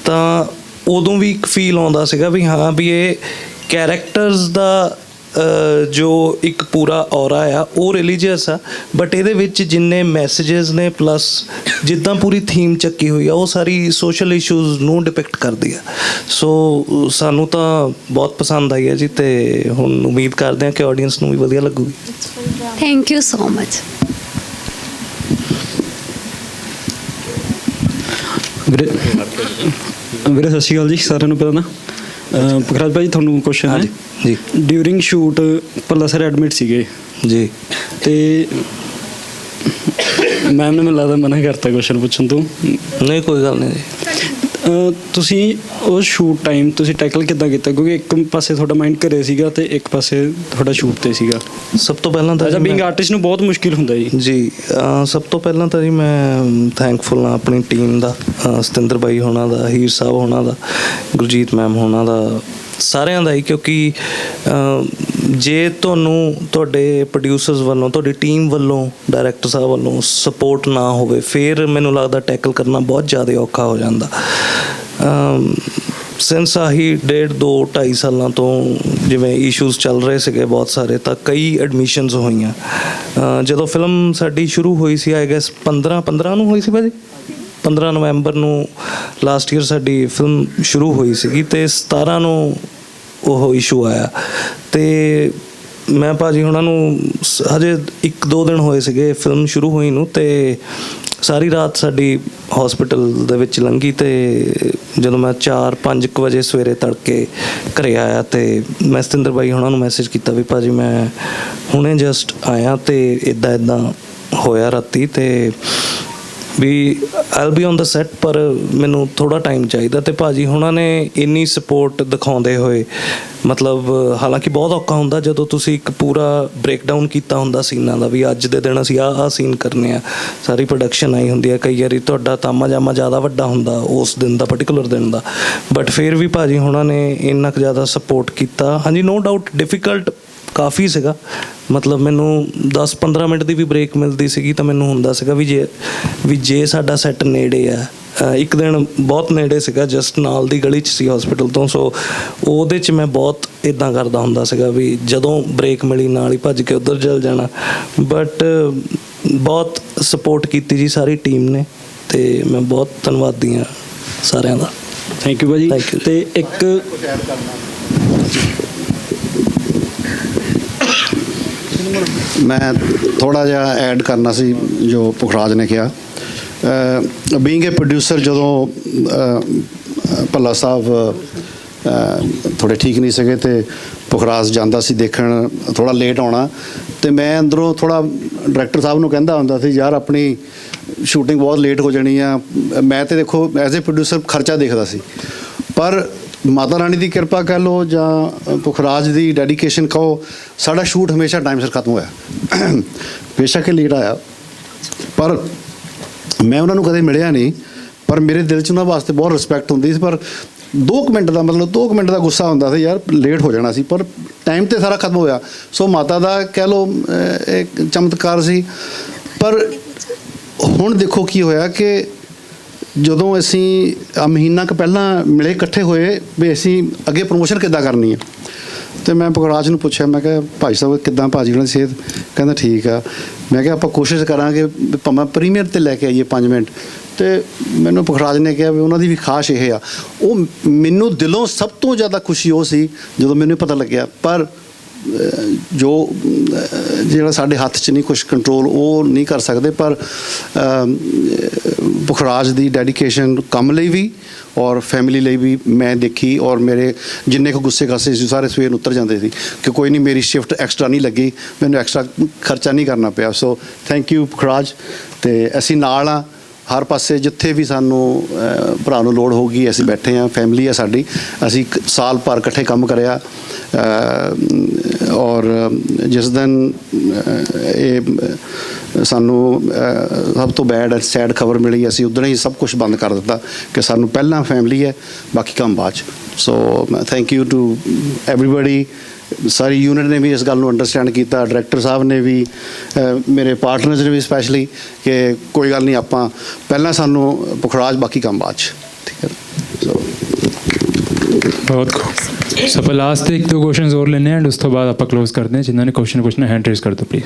ਤਾਂ ਉਦੋਂ ਵੀ ਇੱਕ ਫੀਲ ਆਉਂਦਾ ਸੀਗਾ ਵੀ ਹਾਂ ਵੀ ਇਹ ਕੈਰੈਕਟਰਸ ਦਾ ਜੋ ਇੱਕ ਪੂਰਾ ਔਰਾ ਆ ਉਹ ਰਿਲੀਜੀਅਸ ਆ ਬਟ ਇਹਦੇ ਵਿੱਚ ਜਿੰਨੇ ਮੈਸੇजेस ਨੇ ਪਲੱਸ ਜਿੱਦਾਂ ਪੂਰੀ ਥੀਮ ਚੱਕੀ ਹੋਈ ਆ ਉਹ ਸਾਰੀ ਸੋਸ਼ਲ ਇਸ਼ੂਜ਼ ਨੂੰ ਡਿਪਿਕਟ ਕਰਦੀ ਆ। ਸੋ ਸਾਨੂੰ ਤਾਂ ਬਹੁਤ ਪਸੰਦ ਆਈ ਆ ਜੀ ਤੇ ਹੁਣ ਉਮੀਦ ਕਰਦੇ ਆ ਕਿ ਆਡੀਅנס ਨੂੰ ਵੀ ਵਧੀਆ ਲੱਗੂਗੀ। ਥੈਂਕ ਯੂ ਸੋ ਮਚ ਵੀਰੇ ਸਤਿ ਸ਼੍ਰੀ ਅਕਾਲ ਜੀ ਸਾਰਿਆਂ ਨੂੰ ਪਤਾ ਨਾ ਪੁਖਰਾਜ ਭਾਈ ਤੁਹਾਨੂੰ ਕੁਐਸਚਨ ਹੈ ਜੀ। During shoot Palla sir admit ਸੀਗੇ। ਜੀ। ਤੇ ਮੈਮ ਨੇ ਮੈਨੂੰ ਲੱਗਦਾ ਮਨਾ ਕਰਤਾ ਕੁਐਸਚਨ ਪੁੱਛਣ ਤੋਂ। ਨਹੀਂ ਕੋਈ ਗੱਲ ਨਹੀਂ ਜੀ। ਤੁਸੀਂ ਉਹ ਸ਼ੂਟ ਟਾਈਮ ਤੁਸੀਂ ਟੈਕਲ ਕਿੱਦਾਂ ਕੀਤਾ? ਕਿਉਂਕਿ ਇੱਕ ਪਾਸੇ ਤੁਹਾਡਾ ਮਾਈਂਡ ਘਰੇ ਸੀਗਾ ਤੇ ਇੱਕ ਪਾਸੇ ਤੁਹਾਡਾ ਸ਼ੂਟ ਤੇ ਸੀਗਾ। ਸਭ ਤੋਂ ਪਹਿਲਾਂ ਤਾਂ ਐਜ਼ ਅ ਜੀ ਬੀਇੰਗ ਆਰਟਿਸਟ ਨੂੰ ਬਹੁਤ ਮੁਸ਼ਕਿਲ ਹੁੰਦਾ ਜੀ। ਜੀ ਸਭ ਤੋਂ ਪਹਿਲਾਂ ਤਾਂ ਜੀ ਮੈਂ ਥੈਂਕਫੁਲ ਹਾਂ ਆਪਣੀ ਟੀਮ ਦਾ ਸਤਿੰਦਰ ਬਾਈ ਹੋਣਾ ਦਾ ਹੀਰ ਸਾਹਿਬ ਹੋਣਾ ਦਾ ਗੁਰਜੀਤ ਮੈਮ ਹੋਣਾ ਦਾ ਸਾਰਿਆਂ ਦਾ ਹੀ, ਕਿਉਂਕਿ ਜੇ ਤੁਹਾਨੂੰ ਤੁਹਾਡੇ ਪ੍ਰੋਡਿਊਸਰਸ ਵੱਲੋਂ, ਤੁਹਾਡੀ ਟੀਮ ਵੱਲੋਂ ਡਾਇਰੈਕਟਰ ਸਾਹਿਬ ਵੱਲੋਂ ਸਪੋਰਟ ਨਾ ਹੋਵੇ, ਫਿਰ ਮੈਨੂੰ ਲੱਗਦਾ ਟੈਕਲ ਕਰਨਾ ਬਹੁਤ ਜ਼ਿਆਦਾ ਔਖਾ ਹੋ ਜਾਂਦਾ। ਸਿੰਸ ਆਹੀ ਡੇਢ, ਦੋ 2.5 ਸਾਲਾਂ ਤੋਂ ਜਿਵੇਂ ਇਸ਼ੂਜ਼ ਚੱਲ ਰਹੇ ਸੀਗੇ ਬਹੁਤ ਸਾਰੇ, ਤਾਂ ਕਈ ਐਡਮਿਸ਼ਨਸ ਹੋਈਆਂ। ਜਦੋਂ ਫਿਲਮ ਸਾਡੀ ਸ਼ੁਰੂ ਹੋਈ ਸੀ ਆਈ ਗੈਸ 15 15 ਨੂੰ ਹੋਈ ਸੀ ਭਾਜੀ? 15 ਨਵੰਬਰ ਨੂੰ ਲਾਸਟ ਈਅਰ ਸਾਡੀ ਫਿਲਮ ਸ਼ੁਰੂ ਹੋਈ ਸੀਗੀ ਤੇ 17 ਨੂੰ ਉਹ ਇਸ਼ੂ ਆਇਆ। ਤੇ ਮੈਂ ਭਾਜੀ ਉਹਨਾਂ ਨੂੰ ਸ- ਹਜੇ 1-2 ਦਿਨ ਹੋਏ ਸੀਗੇ ਫਿਲਮ ਸ਼ੁਰੂ ਹੋਈ ਨੂੰ ਤੇ ਸਾਰੀ ਰਾਤ ਸਾਡੀ ਹਸਪੀਟਲ ਦੇ ਵਿੱਚ ਲੰਘੀ ਤੇ ਜਦੋਂ ਮੈਂ 4-5 ਵਜੇ ਸਵੇਰੇ ਤੜਕੇ ਘਰੇ ਆਇਆ ਤੇ ਮੈਂ ਸਤਿੰਦਰ ਬਾਈ ਉਹਨਾਂ ਨੂੰ ਮੈਸੇਜ ਕੀਤਾ ਵੀ ਭਾਜੀ ਮੈਂ ਹੁਣੇ ਜਸਟ ਆਇਆ ਤੇ ਇਦਾਂ ਇਦਾਂ ਹੋਇਆ ਰਾਤੀ ਤੇ ਵੀ I'll be on the set ਪਰ ਮੈਨੂੰ ਥੋੜਾ ਟਾਈਮ ਚਾਹੀਦਾ ਤੇ ਭਾਜੀ ਹੁਣਾਂ ਨੇ ਇੰਨੀ ਸਪੋਰਟ ਦਿਖਾਉਂਦੇ ਹੋਏ, ਮਤਲਬ ਹਾਲਾਂਕਿ ਬਹੁਤ ਔਖਾ ਹੁੰਦਾ ਜਦੋਂ ਤੁਸੀਂ ਇੱਕ ਪੂਰਾ ਬ੍ਰੇਕਡਾਊਨ ਕੀਤਾ ਹੁੰਦਾ ਸੀਨਾਂ ਦਾ ਵੀ ਅੱਜ ਦੇ ਦਿਨ ਅਸੀਂ ਆਹ ਆਹ ਸੀਨ ਕਰਨੇ ਆ, ਸਾਰੀ ਪ੍ਰੋਡਕਸ਼ਨ ਆਈ ਹੁੰਦੀ ਆ, ਕਈ ਵਾਰੀ ਤੁਹਾਡਾ ਤਾਮਾ ਜਾਮਾ ਜ਼ਿਆਦਾ ਵੱਡਾ ਹੁੰਦਾ ਉਸ ਦਿਨ ਦਾ ਪਾਰਟਿਕੂਲਰ ਦਿਨ ਦਾ ਬਟ ਫਿਰ ਵੀ ਭਾਜੀ ਹੁਣਾਂ ਨੇ ਇੰਨਾ ਕੁ ਜ਼ਿਆਦਾ ਸਪੋਰਟ ਕੀਤਾ। ਹਾਂਜੀ ਨੋ ਡਾਊਟ ਡਿਫਿਕਲਟ ਕਾਫੀ ਸੀਗਾ। ਮਤਲਬ ਮੈਨੂੰ 10-15 ਮਿੰਟ ਦੀ ਵੀ ਬ੍ਰੇਕ ਮਿਲਦੀ ਸੀਗੀ ਤਾਂ ਮੈਨੂੰ ਹੁੰਦਾ ਸੀਗਾ ਵੀ ਜੇ ਵੀ ਜੇ ਸਾਡਾ ਸੈੱਟ ਨੇੜੇ ਆ ਇੱਕ ਦਿਨ ਬਹੁਤ ਨੇੜੇ ਸੀਗਾ ਜਸਟ ਨਾਲ ਦੀ ਗਲੀ 'ਚ ਸੀ ਹਸਪੀਟਲ ਤੋਂ ਸੋ ਉਹਦੇ 'ਚ ਮੈਂ ਬਹੁਤ ਇਦਾਂ ਕਰਦਾ ਹੁੰਦਾ ਸੀਗਾ ਵੀ ਜਦੋਂ ਬ੍ਰੇਕ ਮਿਲੀ ਨਾਲ ਹੀ ਭੱਜ ਕੇ ਉੱਧਰ ਚਲ ਜਾਣਾ। ਬਟ ਬਹੁਤ ਸਪੋਰਟ ਕੀਤੀ ਜੀ ਸਾਰੀ ਟੀਮ ਨੇ ਤੇ ਮੈਂ ਬਹੁਤ ਧੰਨਵਾਦੀ ਹਾਂ ਸਾਰਿਆਂ ਦਾ। ਥੈਂਕ ਯੂ ਭਾਜੀ. ਤੇ ਇੱਕ ਮੈਂ ਥੋੜਾ ਜਿਹਾ ਐਡ ਕਰਨਾ ਸੀ ਜੋ ਪੁਖਰਾਜ ਨੇ ਕਿਹਾ। ਬੀਇੰਗ ਅ ਪ੍ਰੋਡਿਊਸਰ ਜਦੋਂ ਭੱਲਾ ਸਾਹਿਬ ਅਹ, ਥੋੜੇ ਠੀਕ ਨਹੀਂ ਸੀਗੇ ਤੇ ਪੁਖਰਾਜ ਜਾਂਦਾ ਸੀ ਦੇਖਣ ਥੋੜਾ ਲੇਟ ਆਉਣਾ ਤੇ ਮੈਂ ਅੰਦਰੋਂ ਥੋੜਾ ਡਾਇਰੈਕਟਰ ਸਾਹਿਬ ਨੂੰ ਕਹਿੰਦਾ ਹੁੰਦਾ ਸੀ ਯਾਰ ਆਪਣੀ ਸ਼ੂਟਿੰਗ ਬਹੁਤ ਲੇਟ ਹੋ ਜਾਣੀ ਆ। ਮੈਂ ਤੇ ਦੇਖੋ ਐਜ਼ ਅ ਪ੍ਰੋਡਿਊਸਰ ਖਰਚਾ ਦੇਖਦਾ ਸੀ। ਪਰ ਮਾਤਾ ਰਾਣੀ ਦੀ ਕਿਰਪਾ ਕਹਿ ਲਓ ਜਾਂ ਪੁਖਰਾਜ ਦੀ ਡੈਡੀਕੇਸ਼ਨ ਕਹੋ, ਸਾਡਾ ਸ਼ੂਟ ਹਮੇਸ਼ਾ ਟਾਈਮ ਸਿਰ ਖਤਮ ਹੋਇਆ। ਬੇਸ਼ੱਕ ਲੇਟ ਆਇਆ। ਪਰ ਮੈਂ ਉਹਨਾਂ ਨੂੰ ਕਦੇ ਮਿਲਿਆ ਨਹੀਂ, ਪਰ ਮੇਰੇ ਦਿਲ 'ਚ ਉਹਨਾਂ ਵਾਸਤੇ ਬਹੁਤ ਰਿਸਪੈਕਟ ਹੁੰਦੀ ਸੀ। ਪਰ 2 ਮਿੰਟ ਦਾ ਮਤਲਬ 2 ਮਿੰਟ ਦਾ ਗੁੱਸਾ ਹੁੰਦਾ ਸੀ, ਯਾਰ ਲੇਟ ਹੋ ਜਾਣਾ ਸੀ। ਪਰ ਟਾਈਮ ਤੇ ਸਾਰਾ ਖਤਮ ਹੋਇਆ। ਸੋ ਮਾਤਾ ਦਾ ਕਹਿ ਲਓ ਇੱਕ ਚਮਤਕਾਰ ਸੀ। ਪਰ ਹੁਣ ਦੇਖੋ ਕੀ ਹੋਇਆ ਕਿ ਜਦੋਂ ਅਸੀਂ ਆ ਮਹੀਨਾ ਕੁ ਪਹਿਲਾਂ ਮਿਲੇ, ਇਕੱਠੇ ਹੋਏ ਵੀ ਅਸੀਂ ਅੱਗੇ ਪ੍ਰੋਮੋਸ਼ਨ ਕਿੱਦਾਂ ਕਰਨੀ ਹੈ ਤੇ ਮੈਂ ਪਕੜਾਜ ਨੂੰ ਪੁੱਛਿਆ, ਮੈਂ ਕਿਹਾ, ਭਾਈ ਸਾਹਿਬ, ਕਿੱਦਾਂ ਭਾਜੀ ਉਹਨਾਂ ਦੀ ਸਿਹਤ? ਕਹਿੰਦਾ, ਠੀਕ ਆ। ਮੈਂ ਕਿਹਾ, ਆਪਾਂ ਕੋਸ਼ਿਸ਼ ਕਰਾਂਗੇ ਵੀ ਭਾਵੇਂ ਪ੍ਰੀਮੀਅਰ ਤੇ ਲੈ ਕੇ ਆਈਏ 5 ਮਿੰਟ। ਤੇ ਮੈਨੂੰ ਪਖਰਾਜ ਨੇ ਕਿਹਾ ਵੀ ਉਹਨਾਂ ਦੀ ਵੀ ਖਾਸ਼ ਇਹ ਆ। ਉਹ ਮੈਨੂੰ ਦਿਲੋਂ ਸਭ ਤੋਂ ਜ਼ਿਆਦਾ ਖੁਸ਼ੀ ਉਹ ਸੀ ਜਦੋਂ ਮੈਨੂੰ ਪਤਾ ਲੱਗਿਆ। ਪਰ ਜੋ ਜਿਹੜਾ ਸਾਡੇ ਹੱਥ 'ਚ ਨਹੀਂ ਕੁਝ ਕੰਟਰੋਲ ਉਹ ਨਹੀਂ ਕਰ ਸਕਦੇ ਪਰ ਅਮ, ਦੀ ਡੈਡੀਕੇਸ਼ਨ ਕੰਮ ਲਈ ਵੀ ਔਰ ਫੈਮਿਲੀ ਲਈ ਵੀ ਮੈਂ ਦੇਖੀ ਔਰ ਮੇਰੇ ਜਿੰਨੇ ਕੁ ਗੁੱਸੇ ਕਾਸੇ ਸੀ ਸਾਰੇ ਸਵੇਰ ਨੂੰ ਉਤਰ ਜਾਂਦੇ ਸੀ ਕਿ ਕੋਈ ਨਹੀਂ ਮੇਰੀ ਸ਼ਿਫਟ ਐਕਸਟਰਾ ਨਹੀਂ ਲੱਗੀ ਮੈਨੂੰ ਐਕਸਟਰਾ ਖਰਚਾ ਨਹੀਂ ਕਰਨਾ ਪਿਆ। ਸੋ ਥੈਂਕ ਯੂ ਪੁਖਰਾਜ ਤੇ ਅਸੀਂ ਨਾਲ ਆ ਹਰ ਪਾਸੇ ਜਿੱਥੇ ਵੀ ਸਾਨੂੰ ਭਰਾ ਨੂੰ ਲੋੜ ਹੋਊਗੀ ਅਸੀਂ ਬੈਠੇ ਹਾਂ ਫੈਮਿਲੀ ਆ ਸਾਡੀ ਅਸੀਂ ਸਾਲ ਭਰ ਇਕੱਠੇ ਕੰਮ ਕਰਿਆ। ਔਰ ਜਿਸ ਦਿਨ ਇਹ ਸਾਨੂੰ ਸਭ ਤੋਂ ਬੈਡ ਐਂਡ ਸੈਡ ਖਬਰ ਮਿਲੀ, ਅਸੀਂ ਉਦੋਂ ਹੀ ਸਭ ਕੁਝ ਬੰਦ ਕਰ ਦਿੱਤਾ ਕਿ ਸਾਨੂੰ ਪਹਿਲਾਂ ਫੈਮਿਲੀ ਹੈ, ਬਾਕੀ ਕੰਮ ਬਾਅਦ ਚ। So thank you to everybody sorry unit ਨੇ ਵੀ ਇਸ ਗੱਲ ਨੂੰ ਅੰਡਰਸਟੈਂਡ ਕੀਤਾ ਡਾਇਰੈਕਟਰ ਸਾਹਿਬ ਨੇ ਵੀ ਮੇਰੇ ਪਾਰਟਨਰਸ ਨੇ ਵੀ ਸਪੈਸ਼ਲੀ ਕਿ ਕੋਈ ਗੱਲ ਨਹੀਂ, ਆਪਾਂ ਪਹਿਲਾਂ ਸਾਨੂੰ ਪੁਖਰਾਜ ਬਾਕੀ ਕੰਮ ਬਾਅਦ ਚ। ਠੀਕ ਹੈ। ਸੋ ਬਹੁਤ ਸੋ ਆਪਾਂ ਲਾਸਟ ਤੇ ਇੱਕ ਦੋ ਕੁਐਸਚਨਸ ਹੋਰ ਲੈਣੇ ਐਂਡ ਉਸ ਤੋਂ ਬਾਅਦ ਆਪਾਂ ਕਲੋਜ਼ ਕਰਦੇ ਹਾਂ ਜਿਨ੍ਹਾਂ ਨੇ ਕੁਐਸਚਨ ਪੁੱਛਣਾ ਹੈਂਡ ਰੇਜ਼ ਕਰ ਦਿਓ please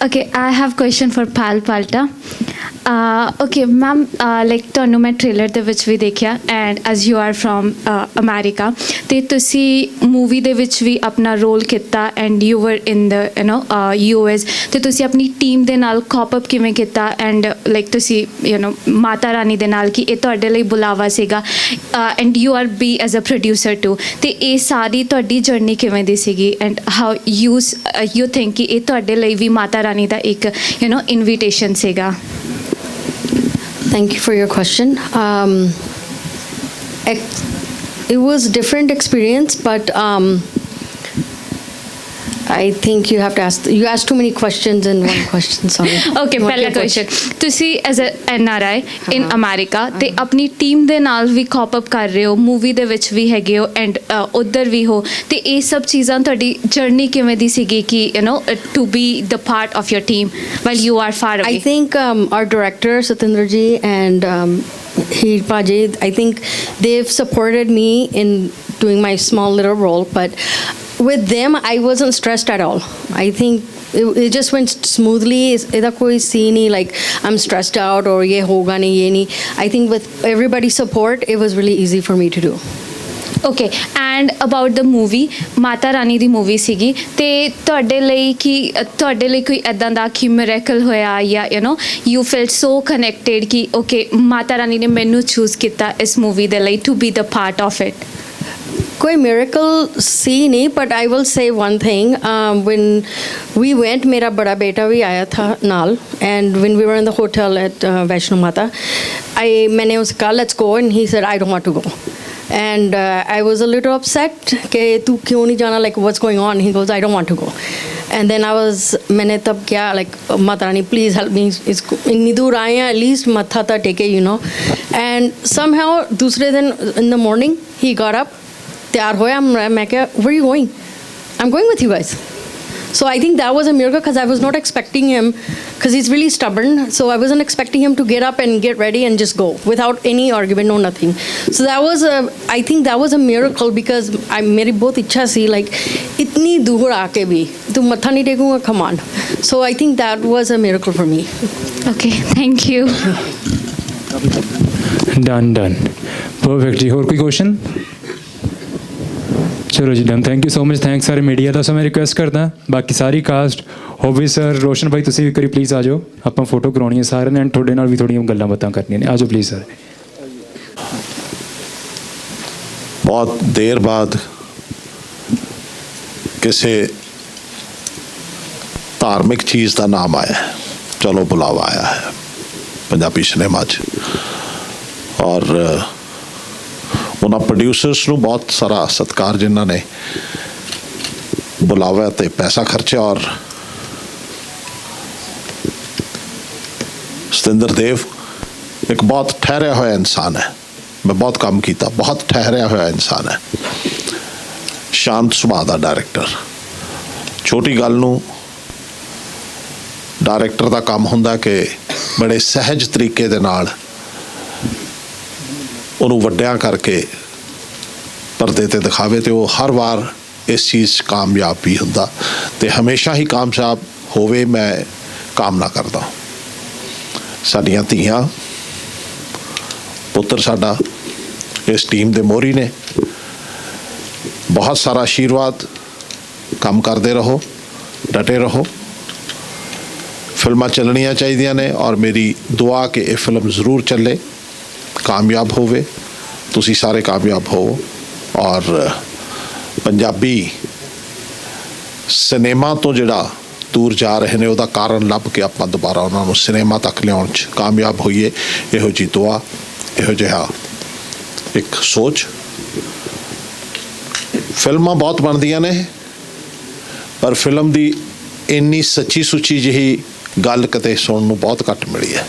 Okay, I have question for Pal Palta. Uh, okay, ma'am, uh, like ਤੁਹਾਨੂੰ ਮੈਂ ਟ੍ਰੇਲਰ ਦੇ ਵਿੱਚ ਵੀ ਦੇਖਿਆ and as you are from America ਤੇ ਤੁਸੀਂ ਮੂਵੀ ਦੇ ਵਿੱਚ ਵੀ ਆਪਣਾ ਰੋਲ ਕੀਤਾ and you were in the you know US ਤੇ ਤੁਸੀਂ ਆਪਣੀ ਟੀਮ ਦੇ ਨਾਲ ਕਾਪ ਅਪ ਕਿਵੇਂ ਕੀਤਾ ਐਂਡ ਲਾਈਕ ਤੁਸੀਂ ਯੂ نو ਮਾਤਾ ਰਾਣੀ ਦੇ ਨਾਲ ਕਿ ਇਹ ਤੁਹਾਡੇ ਲਈ ਬੁਲਾਵਾ ਸੀਗਾ and you are be as a producer too ਤੇ ਇਹ ਸਾਰੀ ਤੁਹਾਡੀ ਜਰਨੀ ਕਿਵੇਂ ਦੀ ਸੀਗੀ and how you you think ਕਿ ਇਹ ਤੁਹਾਡੇ ਲਈ ਵੀ ਮਾਤਾ ਰਾਣੀ ਦਾ ਇੱਕ ਯੂ نو ਇਨਵੀਟੇਸ਼ਨ ਸੀਗਾ Thank you for your question. Um, it was different experience, but um, I think you have to ask. You asked too many questions in one question. Sorry. Okay What ਪਹਿਲਾ your question ਤੁਸੀਂ as a N R I in America ਤੇ ਆਪਣੀ team ਦੇ ਨਾਲ ਵੀ ਕਾਪ up ਕਰ ਰਹੇ ਹੋ movie ਦੇ ਵਿੱਚ ਵੀ ਹੈਗੇ ਹੋ ਐਂਡ ਉਧਰ ਵੀ ਹੋ ਤੇ ਇਹ ਸਭ ਚੀਜ਼ਾਂ ਤੁਹਾਡੀ ਜਰਨੀ ਕਿਵੇਂ ਦੀ ਸੀਗੀ ਕਿ you know to be the part of your team well you are far I away think um, our director Satindraji and um, he Paje, I think they've supported me in doing my small little role, but with them I wasn't stressed at all. I think it, it just went smoothly. ਇਹਦਾ ਕੋਈ ਸੀ ਨਹੀਂ like I'm stressed out or ਇਹ ਹੋਗਾ ਨਹੀਂ ਇਹ ਨਹੀਂ. I think with everybody's support, it was really easy for me to do. Okay and about the movie Mata Rani the movie ਸੀਗੀ ਤੇ ਤੁਹਾਡੇ ਲਈ ਕੀ ਤੁਹਾਡੇ ਲਈ ਕੋਈ ਐਦਾਂ ਦਾ ਕਿ ਮਿਰੇਕਲ ਹੋਇਆ ਜਾਂ you know you feel so connected ਕਿ ਓਕੇ ਮਾਤਾ ਰਾਣੀ ਨੇ ਮੈਨੂੰ ਚੂਜ਼ ਕੀਤਾ ਇਸ ਮੂਵੀ ਦੇ ਲਈ to be the part of it कोई miracle सी नहीं but I will say one thing when we went मेरा बड़ा बेटा भी आया था नाल and when we were in the hotel at uh, Vaishno Mata I मैंने उससे कहा let's go and he said I don't want to go and uh, I was a little upset कि तू क्यों नहीं जाना like what's going on he goes I don't want to go and then I was मैंने तब क्या like Mata Rani please help me इसको इतनी दूर आए हैं at least मत्था था टेके you know and somehow दूसरे दिन in the morning he got they are where I'm, where are you going? I'm going with you guys. So I think that was a miracle because I was not expecting him, because he's really stubborn. So I wasn't expecting him to get up and get ready and just go without any argument or nothing. So that was a, I think that was a miracle because I मेरी बहुत इच्छा सी like इतनी दूर आके भी तो मत्था नहीं टेकूँगा कमान. So I think that was a miracle for me. Okay, thank you. Done, done. Perfect. जी और कोई question? ਚਲੋ ਜੀ done thank you so much thanks ਸਾਰੇ ਮੀਡੀਆ ਦਾ. ਸੋ ਮੈਂ ਰਿਕੁਐਸਟ ਕਰਦਾ, ਬਾਕੀ ਸਾਰੀ ਕਾਸਟ ਹੋਵੇ ਸਰ ਰੋਸ਼ਨ ਭਾਈ ਤੁਸੀਂ ਵੀ ਕਰੀ ਪਲੀਜ਼ ਆ ਜਾਓ। ਆਪਾਂ ਫੋਟੋ ਕਰਾਉਣੀ ਹੈ ਸਾਰਿਆਂ ਨੇ ਐਂਡ ਤੁਹਾਡੇ ਨਾਲ ਵੀ ਥੋੜੀਆਂ ਗੱਲਾਂ ਬਾਤਾਂ ਕਰਨੀਆਂ ਨੇ। ਆ ਜਾਓ ਪਲੀਜ਼ ਸਰ ਬਹੁਤ ਦੇਰ ਬਾਅਦ ਕਿਸੇ ਧਾਰਮਿਕ ਚੀਜ਼ ਦਾ ਨਾਮ ਆਇਆ ਹੈ। ਚਲੋ ਬੁਲਾਵਾ ਆਇਆ ਹੈ। ਪੰਜਾਬੀ ਸਿਨੇਮਾ 'ਚ। ਔਰ ਉਹਨਾਂ ਪ੍ਰੋਡਿਊਸਰਸ ਨੂੰ ਬਹੁਤ ਸਾਰਾ ਸਤਿਕਾਰ ਜਿਨ੍ਹਾਂ ਨੇ ਬੁਲਾਵਾ ਤੇ ਪੈਸਾ ਖਰਚਿਆ ਔਰ ਸਤਿੰਦਰ ਦੇਵ ਇੱਕ ਬਹੁਤ ਠਹਿਰਿਆ ਹੋਇਆ ਇਨਸਾਨ ਹੈ। ਮੈਂ ਬਹੁਤ ਕੰਮ ਕੀਤਾ, ਬਹੁਤ ਠਹਿਰਿਆ ਹੋਇਆ ਇਨਸਾਨ ਹੈ। ਸ਼ਾਂਤ ਸੁਭਾਅ ਦਾ ਡਾਇਰੈਕਟਰ ਛੋਟੀ ਗੱਲ ਨੂੰ ਡਾਇਰੈਕਟਰ ਦਾ ਕੰਮ ਹੁੰਦਾ ਕਿ ਬੜੇ ਸਹਿਜ ਤਰੀਕੇ ਦੇ ਨਾਲ ਉਹਨੂੰ ਵੱਡਿਆਂ ਕਰਕੇ ਪਰਦੇ ਤੇ ਦਿਖਾਵੇ ਤੇ ਉਹ ਹਰ ਵਾਰ ਇਸ ਚੀਜ਼ 'ਚ ਕਾਮਯਾਬ ਵੀ ਹੁੰਦਾ ਤੇ ਹਮੇਸ਼ਾ ਹੀ ਕਾਮਯਾਬ ਹੋਵੇ ਮੈਂ ਕਾਮਨਾ ਕਰਦਾ ਸਾਡੀਆਂ ਧੀਆਂ, ਪੁੱਤਰ ਸਾਡਾ, ਇਸ ਟੀਮ ਦੇ ਮੋਹਰੀ ਨੇ। ਬਹੁਤ ਸਾਰਾ ਆਸ਼ੀਰਵਾਦ ਕੰਮ ਕਰਦੇ ਰਹੋ, ਡਟੇ ਰਹੋ। ਫਿਲਮਾਂ ਚੱਲਣੀਆਂ ਚਾਹੀਦੀਆਂ ਨੇ ਔਰ ਮੇਰੀ ਦੁਆ ਕਿ ਇਹ ਫਿਲਮ ਜ਼ਰੂਰ ਚੱਲੇ। ਕਾਮਯਾਬ ਹੋਵੇ, ਤੁਸੀਂ ਸਾਰੇ ਕਾਮਯਾਬ ਹੋਵੋ ਔਰ ਪੰਜਾਬੀ ਸਿਨੇਮਾ ਤੋਂ ਜਿਹੜਾ ਦੂਰ ਜਾ ਰਹੇ ਨੇ, ਉਹਦਾ ਕਾਰਨ ਲੱਭ ਕੇ ਆਪਾਂ ਦੁਬਾਰਾ ਉਹਨਾਂ ਨੂੰ ਸਿਨੇਮਾ ਤੱਕ ਲਿਆਉਣ 'ਚ ਕਾਮਯਾਬ ਹੋਈਏ, ਇਹੋ ਜੀ ਦੁਆ, ਇਹੋ ਜਿਹਾ ਇੱਕ ਸੋਚ। ਫਿਲਮਾਂ ਬਹੁਤ ਬਣਦੀਆਂ ਨੇ, ਪਰ ਫਿਲਮ ਦੀ ਇੰਨੀ ਸੱਚੀ ਸੁੱਚੀ ਜਿਹੀ ਗੱਲ ਕਿਤੇ ਸੁਣਨ ਨੂੰ ਬਹੁਤ ਘੱਟ ਮਿਲੀ ਹੈ।